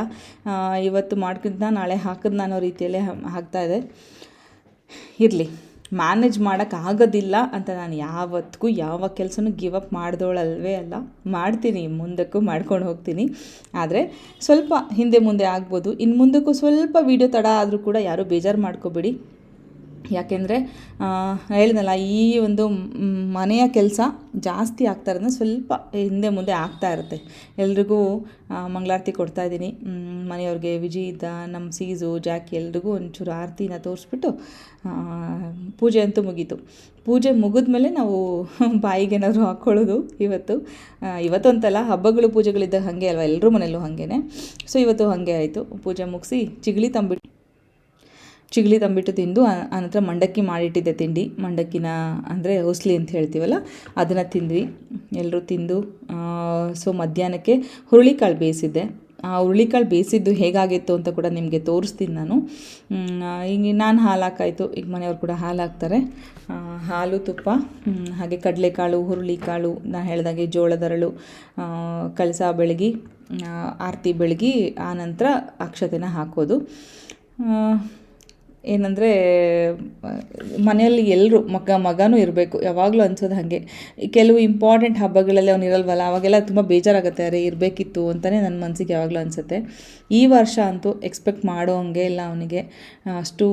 ಇವತ್ತು ಮಾಡ್ಕಿದ್ನ ನಾಳೆ ಹಾಕಿದ್ನ ಅನ್ನೋ ರೀತಿಯಲ್ಲೇ ಹಾಕ್ತಾ ಇದೆ ಇರಲಿ ಮ್ಯಾನೇಜ್ ಮಾಡೋಕ್ಕಾಗೋದಿಲ್ಲ ಅಂತ ನಾನು ಯಾವತ್ತಿಗೂ ಯಾವ ಕೆಲಸನೂ ಗಿವ್ ಅಪ್ ಮಾಡಿದೋಳಲ್ವೇ ಅಲ್ಲ. ಮಾಡ್ತೀನಿ, ಮುಂದಕ್ಕೂ ಮಾಡ್ಕೊಂಡು ಹೋಗ್ತೀನಿ. ಆದರೆ ಸ್ವಲ್ಪ ಹಿಂದೆ ಮುಂದೆ ಆಗ್ಬೋದು. ಇನ್ನು ಮುಂದಕ್ಕೂ ಸ್ವಲ್ಪ ವೀಡಿಯೋ ತಡ ಆದರೂ ಕೂಡ ಯಾರೂ ಬೇಜಾರು ಮಾಡ್ಕೋಬೇಡಿ. ಯಾಕೆಂದರೆ ಹೇಳಿದ್ನಲ್ಲ, ಈ ಒಂದು ಮನೆಯ ಕೆಲಸ ಜಾಸ್ತಿ ಆಗ್ತಾ ಇರೋದನ್ನ ಸ್ವಲ್ಪ ಹಿಂದೆ ಮುಂದೆ ಆಗ್ತಾ ಇರುತ್ತೆ. ಎಲ್ರಿಗೂ ಮಂಗಳಾರತಿ ಕೊಡ್ತಾ ಇದ್ದೀನಿ. ಮನೆಯವ್ರಿಗೆ ವಿಜಯಿತ ನಮ್ಮ ಸೀಸು, ಜಾಕಿ, ಎಲ್ರಿಗೂ ಒಂಚೂರು ಆರತಿನ ತೋರಿಸ್ಬಿಟ್ಟು ಪೂಜೆ ಅಂತೂ ಮುಗೀತು. ಪೂಜೆ ಮುಗಿದ್ಮೇಲೆ ನಾವು ಬಾಯಿಗೆ ಹಾಕ್ಕೊಳ್ಳೋದು ಇವತ್ತು. ಇವತ್ತು ಅಂತಲ್ಲ ಹಬ್ಬಗಳು ಪೂಜೆಗಳಿದ್ದಾಗ ಹಾಗೆ ಅಲ್ವಾ? ಎಲ್ಲರೂ ಮನೆಯಲ್ಲೂ ಹಾಗೇನೆ. ಸೊ, ಇವತ್ತು ಹಾಗೆ ಆಯಿತು. ಪೂಜೆ ಮುಗಿಸಿ, ಚಿಗಳಿ ತಂಬಿಟ್ಟು ಚಿಗಳಿ ತಂಬಿಟ್ಟು ತಿಂದು ಆನಂತರ ಮಂಡಕ್ಕಿ ಮಾಡಿಟ್ಟಿದ್ದೆ ತಿಂಡಿ. ಮಂಡಕ್ಕಿನ ಅಂದರೆ ಹೊಸ್ಲಿ ಅಂತ ಹೇಳ್ತೀವಲ್ಲ, ಅದನ್ನು ತಿಂದ್ವಿ. ಎಲ್ಲರೂ ತಿಂದು ಸೊ ಮಧ್ಯಾಹ್ನಕ್ಕೆ ಹುರುಳಿಕಾಳು ಬೇಯಿಸಿದ್ದೆ. ಆ ಹುರುಳಿಕಾಳು ಬೇಯಿಸಿದ್ದು ಹೇಗಾಗಿತ್ತು ಅಂತ ಕೂಡ ನಿಮಗೆ ತೋರಿಸ್ತೀನಿ ನಾನು. ಈಗ ನಾನು ಹಾಲು ಹಾಕಾಯಿತು ಈಗ ಮನೆಯವ್ರು ಕೂಡ ಹಾಲು ಹಾಕ್ತಾರೆ ಹಾಲು, ತುಪ್ಪ ಹಾಗೆ ಕಡಲೆಕಾಳು, ಹುರುಳಿಕಾಳು ನಾನು ಹೇಳ್ದಾಗೆ ಜೋಳದರಳು ಕಳಸ ಬೆಳಗಿ ಆರತಿ ಬೆಳಗಿ ಆನಂತರ ಅಕ್ಷತೆನ ಹಾಕೋದು. ಏನಂದರೆ, ಮನೆಯಲ್ಲಿ ಎಲ್ಲರೂ ಮಗ, ಮಗನೂ ಇರಬೇಕು. ಯಾವಾಗಲೂ ಅನ್ಸೋದು ಹಾಗೆ. ಕೆಲವು ಇಂಪಾರ್ಟೆಂಟ್ ಹಬ್ಬಗಳಲ್ಲಿ ಅವ್ನು ಇರಲ್ವಲ್ಲ, ಅವಾಗೆಲ್ಲ ತುಂಬ ಬೇಜಾರಾಗುತ್ತೆ, ಅರೆ, ಇರಬೇಕಿತ್ತು ಅಂತಲೇ ನನ್ನ ಮನಸ್ಸಿಗೆ ಯಾವಾಗಲೂ ಅನಿಸುತ್ತೆ. ಈ ವರ್ಷ ಅಂತೂ ಎಕ್ಸ್ಪೆಕ್ಟ್ ಮಾಡೋ ಹಂಗೆ ಇಲ್ಲ ಅವನಿಗೆ. ಅಷ್ಟು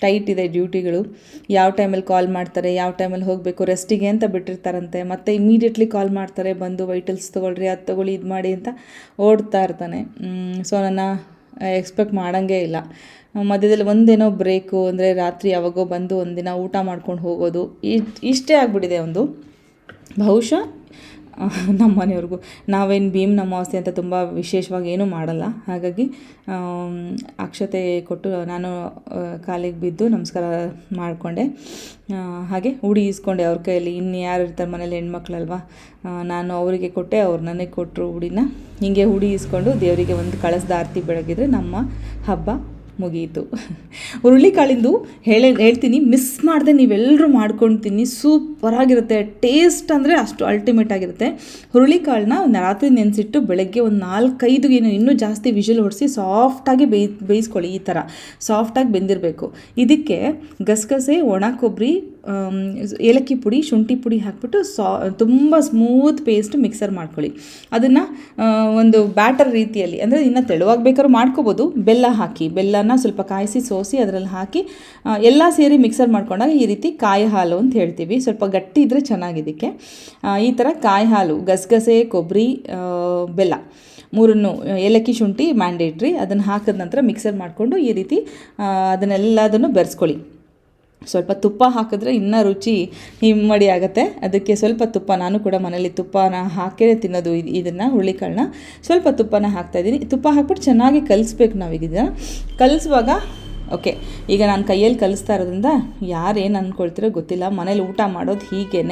ಟೈಟ್ ಇದೆ ಡ್ಯೂಟಿಗಳು ಯಾವ ಟೈಮಲ್ಲಿ ಕಾಲ್ ಮಾಡ್ತಾರೆ, ಯಾವ ಟೈಮಲ್ಲಿ ಹೋಗಬೇಕು ರೆಸ್ಟಿಗೆ ಅಂತ ಬಿಟ್ಟಿರ್ತಾರಂತೆ. ಮತ್ತು ಇಮಿಡಿಯೇಟ್ಲಿ ಕಾಲ್ ಮಾಡ್ತಾರೆ, ಬಂದು ವೈಟಲ್ಸ್ ತೊಗೊಳ್ರಿ, ಅದು ತೊಗೊಳ್ಳಿ, ಇದು ಮಾಡಿ ಅಂತ ಓಡ್ತಾ ಇರ್ತಾನೆ. ಸೊ ನನ್ನ ಎಕ್ಸ್ಪೆಕ್ಟ್ ಮಾಡೋಂಗೇ ಇಲ್ಲ. ಮಧ್ಯದಲ್ಲಿ ಒಂದೇನೋ ಬ್ರೇಕು ಅಂದರೆ ರಾತ್ರಿ ಯಾವಾಗೋ ಬಂದು ಒಂದಿನ ಊಟ ಮಾಡ್ಕೊಂಡು ಹೋಗೋದು ಇಷ್ಟೇ ಆಗಿಬಿಟ್ಟಿದೆ ಒಂದು. ಬಹುಶಃ ನಮ್ಮ ಮನೆಯವ್ರಿಗೂ. ನಾವೇನು ಭೀಮ್ ಅಮಾವಾಸ್ಯೆ ಅಂತ ತುಂಬ ವಿಶೇಷವಾಗಿ ಏನೂ ಮಾಡಲ್ಲ. ಹಾಗಾಗಿ ಅಕ್ಷತೆ ಕೊಟ್ಟು ನಾನು ಕಾಲಿಗೆ ಬಿದ್ದು ನಮಸ್ಕಾರ ಮಾಡಿಕೊಂಡೆ. ಹಾಗೆ ಉಡಿ ಇಸ್ಕೊಂಡೆ ಅವ್ರ ಕೈಯಲ್ಲಿ. ಇನ್ನು ಯಾರು ಇರ್ತಾರೆ ಮನೇಲಿ ಹೆಣ್ಮಕ್ಳಲ್ವಾ? ನಾನು ಅವರಿಗೆ ಕೊಟ್ಟೆ, ಅವ್ರು ನನಗೆ ಕೊಟ್ಟರು ಉಡಿನ. ಹೀಗೆ ಉಡಿ ಇಸ್ಕೊಂಡು ದೇವರಿಗೆ ಒಂದು ಕಳಸದ ಆರತಿ ಬೆಳಗಿದ್ರೆ ನಮ್ಮ ಹಬ್ಬ ಮುಗಿಯಿತು. ಹುರುಳಿಕಾಳಿಂದು ಹೇಳಿ, ಹೇಳ್ತೀನಿ ಮಿಸ್ ಮಾಡದೆ ನೀವೆಲ್ಲರೂ ಮಾಡ್ಕೊಂಡು ತಿನ್ನಿ ಸೂಪರಾಗಿರುತ್ತೆ ಟೇಸ್ಟ್ ಅಂದರೆ ಅಷ್ಟು ಅಲ್ಟಿಮೇಟ್ ಆಗಿರುತ್ತೆ. ಹುರುಳಿಕಾಳನ್ನ ಒಂದು ರಾತ್ರಿ ನೆನೆಸಿಟ್ಟು ಬೆಳಗ್ಗೆ ಒಂದು ನಾಲ್ಕೈದು ಏನು ಇನ್ನೂ ಜಾಸ್ತಿ ವಿಷಲ್ ಹೊಡೆಸಿ ಸಾಫ್ಟಾಗಿ ಬೇಯ್, ಬೇಯಿಸ್ಕೊಳ್ಳಿ, ಈ ಥರ ಸಾಫ್ಟಾಗಿ ಬೆಂದಿರಬೇಕು. ಇದಕ್ಕೆ ಗಸಗಸೆ, ಒಣ ಕೊಬ್ಬರಿ ಏಲಕ್ಕಿ ಪುಡಿ, ಶುಂಠಿ ಪುಡಿ ಹಾಕ್ಬಿಟ್ಟು ಸಾ, ತುಂಬ ಸ್ಮೂತ್ ಪೇಸ್ಟ್ ಮಿಕ್ಸರ್ ಮಾಡ್ಕೊಳ್ಳಿ. ಅದನ್ನು ಒಂದು ಬ್ಯಾಟರ್ ರೀತಿಯಲ್ಲಿ, ಅಂದರೆ ಇನ್ನು ತೆಳುವಾಗಿ ಬೇಕಾದ್ರೂ ಮಾಡ್ಕೋಬೋದು. ಬೆಲ್ಲ ಹಾಕಿ, ಬೆಲ್ಲನ ಸ್ವಲ್ಪ ಕಾಯಿಸಿ ಸೋಸಿ ಅದರಲ್ಲಿ ಹಾಕಿ ಎಲ್ಲ ಸೇರಿ ಮಿಕ್ಸರ್ ಮಾಡ್ಕೊಂಡಾಗ ಈ ರೀತಿ ಕಾಯಿ ಹಾಲು ಅಂತ ಹೇಳ್ತೀವಿ. ಸ್ವಲ್ಪ ಗಟ್ಟಿ ಇದ್ದರೆ ಚೆನ್ನಾಗಿದ್ದಕ್ಕೆ ಈ ಥರ ಕಾಯಿ ಹಾಲು ಗಸಗಸೆ ಕೊಬ್ಬರಿ ಬೆಲ್ಲ ಮೂರನ್ನು ಏಲಕ್ಕಿ ಶುಂಠಿ ಮ್ಯಾಂಡೇಟ್ರಿ ಅದನ್ನು ಹಾಕಿದ ನಂತರ ಮಿಕ್ಸರ್ ಮಾಡಿಕೊಂಡು ಈ ರೀತಿ ಅದನ್ನೆಲ್ಲದನ್ನು ಬೆರೆಸ್ಕೊಳ್ಳಿ. ಸ್ವಲ್ಪ ತುಪ್ಪ ಹಾಕಿದ್ರೆ ಇನ್ನೂ ರುಚಿ ಹಿಮ್ಮಡಿ ಆಗುತ್ತೆ. ಅದಕ್ಕೆ ಸ್ವಲ್ಪ ತುಪ್ಪ, ನಾನು ಕೂಡ ಮನೇಲಿ ತುಪ್ಪನ ಹಾಕೇ ತಿನ್ನೋದು ಇದು, ಇದನ್ನು, ಹುರುಳಿಕಾಳನ್ನ. ಸ್ವಲ್ಪ ತುಪ್ಪನ ಹಾಕ್ತಾಯಿದ್ದೀನಿ ತುಪ್ಪ ಹಾಕ್ಬಿಟ್ಟು ಚೆನ್ನಾಗಿ ಕಲಿಸ್ಬೇಕು ಇದನ್ನು. ಕಲಿಸುವಾಗ ಓಕೆ ಈಗ ನಾನು ಕೈಯಲ್ಲಿ ಕಲಿಸ್ತಾ ಇರೋದ್ರಿಂದ ಯಾರೇನು ಅಂದ್ಕೊಳ್ತಿರೋ ಗೊತ್ತಿಲ್ಲ. ಮನೇಲಿ ಊಟ ಮಾಡೋದು ಹೀಗೇ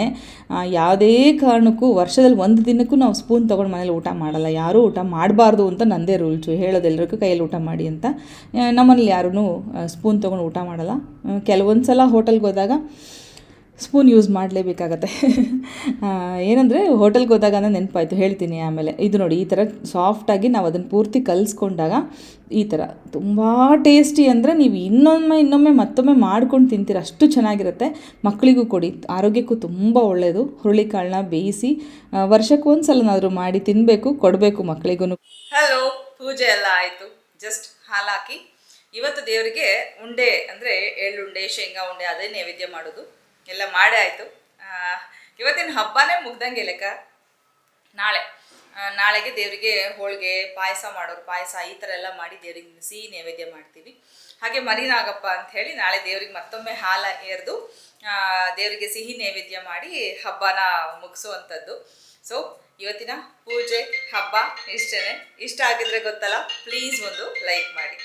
ಯಾವುದೇ ಕಾರಣಕ್ಕೂ ವರ್ಷದಲ್ಲಿ ಒಂದು ದಿನಕ್ಕೂ ನಾವು ಸ್ಪೂನ್ ತೊಗೊಂಡು ಮನೇಲಿ ಊಟ ಮಾಡಲ್ಲ. ಯಾರೂ ಊಟ ಮಾಡಬಾರ್ದು ಅಂತ ನಂದೇ ರೂಲ್ಸು ಹೇಳೋದು ಎಲ್ಲರಿಗೂ ಕೈಯಲ್ಲಿ ಊಟ ಮಾಡಿ ಅಂತ. ನಮ್ಮನೇಲಿ ಯಾರೂ ಸ್ಪೂನ್ ತೊಗೊಂಡು ಊಟ ಮಾಡಲ್ಲ. ಕೆಲವೊಂದು ಸಲ ಹೋಟೆಲ್ಗೆ ಹೋದಾಗ ಸ್ಪೂನ್ ಯೂಸ್ ಮಾಡಲೇಬೇಕಾಗತ್ತೆ. ಏನಂದರೆ ಹೋಟೆಲ್ಗೆ ಹೋದಾಗ ನೆನಪಾಯ್ತು, ಹೇಳ್ತೀನಿ ಆಮೇಲೆ. ಇದು ನೋಡಿ, ಈ ಥರ ಸಾಫ್ಟಾಗಿ ನಾವು ಅದನ್ನು ಪೂರ್ತಿ ಕಲಿಸ್ಕೊಂಡಾಗ ಈ ಥರ ತುಂಬ ಟೇಸ್ಟಿ ಅಂದರೆ ನೀವು ಇನ್ನೊಮ್ಮೆ ಇನ್ನೊಮ್ಮೆ ಮತ್ತೊಮ್ಮೆ ಮಾಡ್ಕೊಂಡು ತಿಂತೀರ, ಅಷ್ಟು ಚೆನ್ನಾಗಿರುತ್ತೆ. ಮಕ್ಕಳಿಗೂ ಕೊಡಿ, ಆರೋಗ್ಯಕ್ಕೂ ತುಂಬ ಒಳ್ಳೆಯದು ಹುರುಳಿಕಾಳನ್ನ ಬೇಯಿಸಿ ವರ್ಷಕ್ಕೆ ಒಂದು ಸಲನಾದರೂ ಮಾಡಿ ತಿನ್ನಬೇಕು ಕೊಡಬೇಕು ಮಕ್ಕಳಿಗೂ ಹಲೋ ಪೂಜೆ ಎಲ್ಲ ಆಯಿತು. ಜಸ್ಟ್ ಹಾಲಾಕಿ. ಇವತ್ತು ದೇವರಿಗೆ ಉಂಡೆ ಅಂದರೆ ಎಳ್ಳುಂಡೆ ಶೇಂಗಾ ಉಂಡೆ, ಅದೇ ನೈವೇದ್ಯ ಮಾಡೋದು. ಎಲ್ಲ ಮಾಡೇ ಆಯಿತು. ಇವತ್ತಿನ ಹಬ್ಬನೇ ಮುಗ್ದಂಗೆ ಲೆಕ್ಕ. ನಾಳೆ ನಾಳೆಗೆ ದೇವರಿಗೆ ಹೋಳಿಗೆ, ಪಾಯಸ ಮಾಡೋರು, ಪಾಯಸ ಈ ಥರ ಎಲ್ಲ ಮಾಡಿ ದೇವರಿಗೆ ಸಿಹಿ ನೈವೇದ್ಯ ಮಾಡ್ತೀವಿ. ಹಾಗೆ ಮರಿನಾಗಪ್ಪ ಅಂತ ಹೇಳಿ ನಾಳೆ ದೇವರಿಗೆ ಮತ್ತೊಮ್ಮೆ ಹಾಲ ಎರೆದು ದೇವರಿಗೆ ಸಿಹಿ ನೈವೇದ್ಯ ಮಾಡಿ ಹಬ್ಬನ ಮುಗಿಸುವಂಥದ್ದು. ಸೊ ಇವತ್ತಿನ ಪೂಜೆ, ಹಬ್ಬ ಇಷ್ಟೇ ಇಷ್ಟ ಆಗಿದ್ರೆ ಗೊತ್ತಲ್ಲ ಪ್ಲೀಸ್ ಒಂದು ಲೈಕ್ ಮಾಡಿ.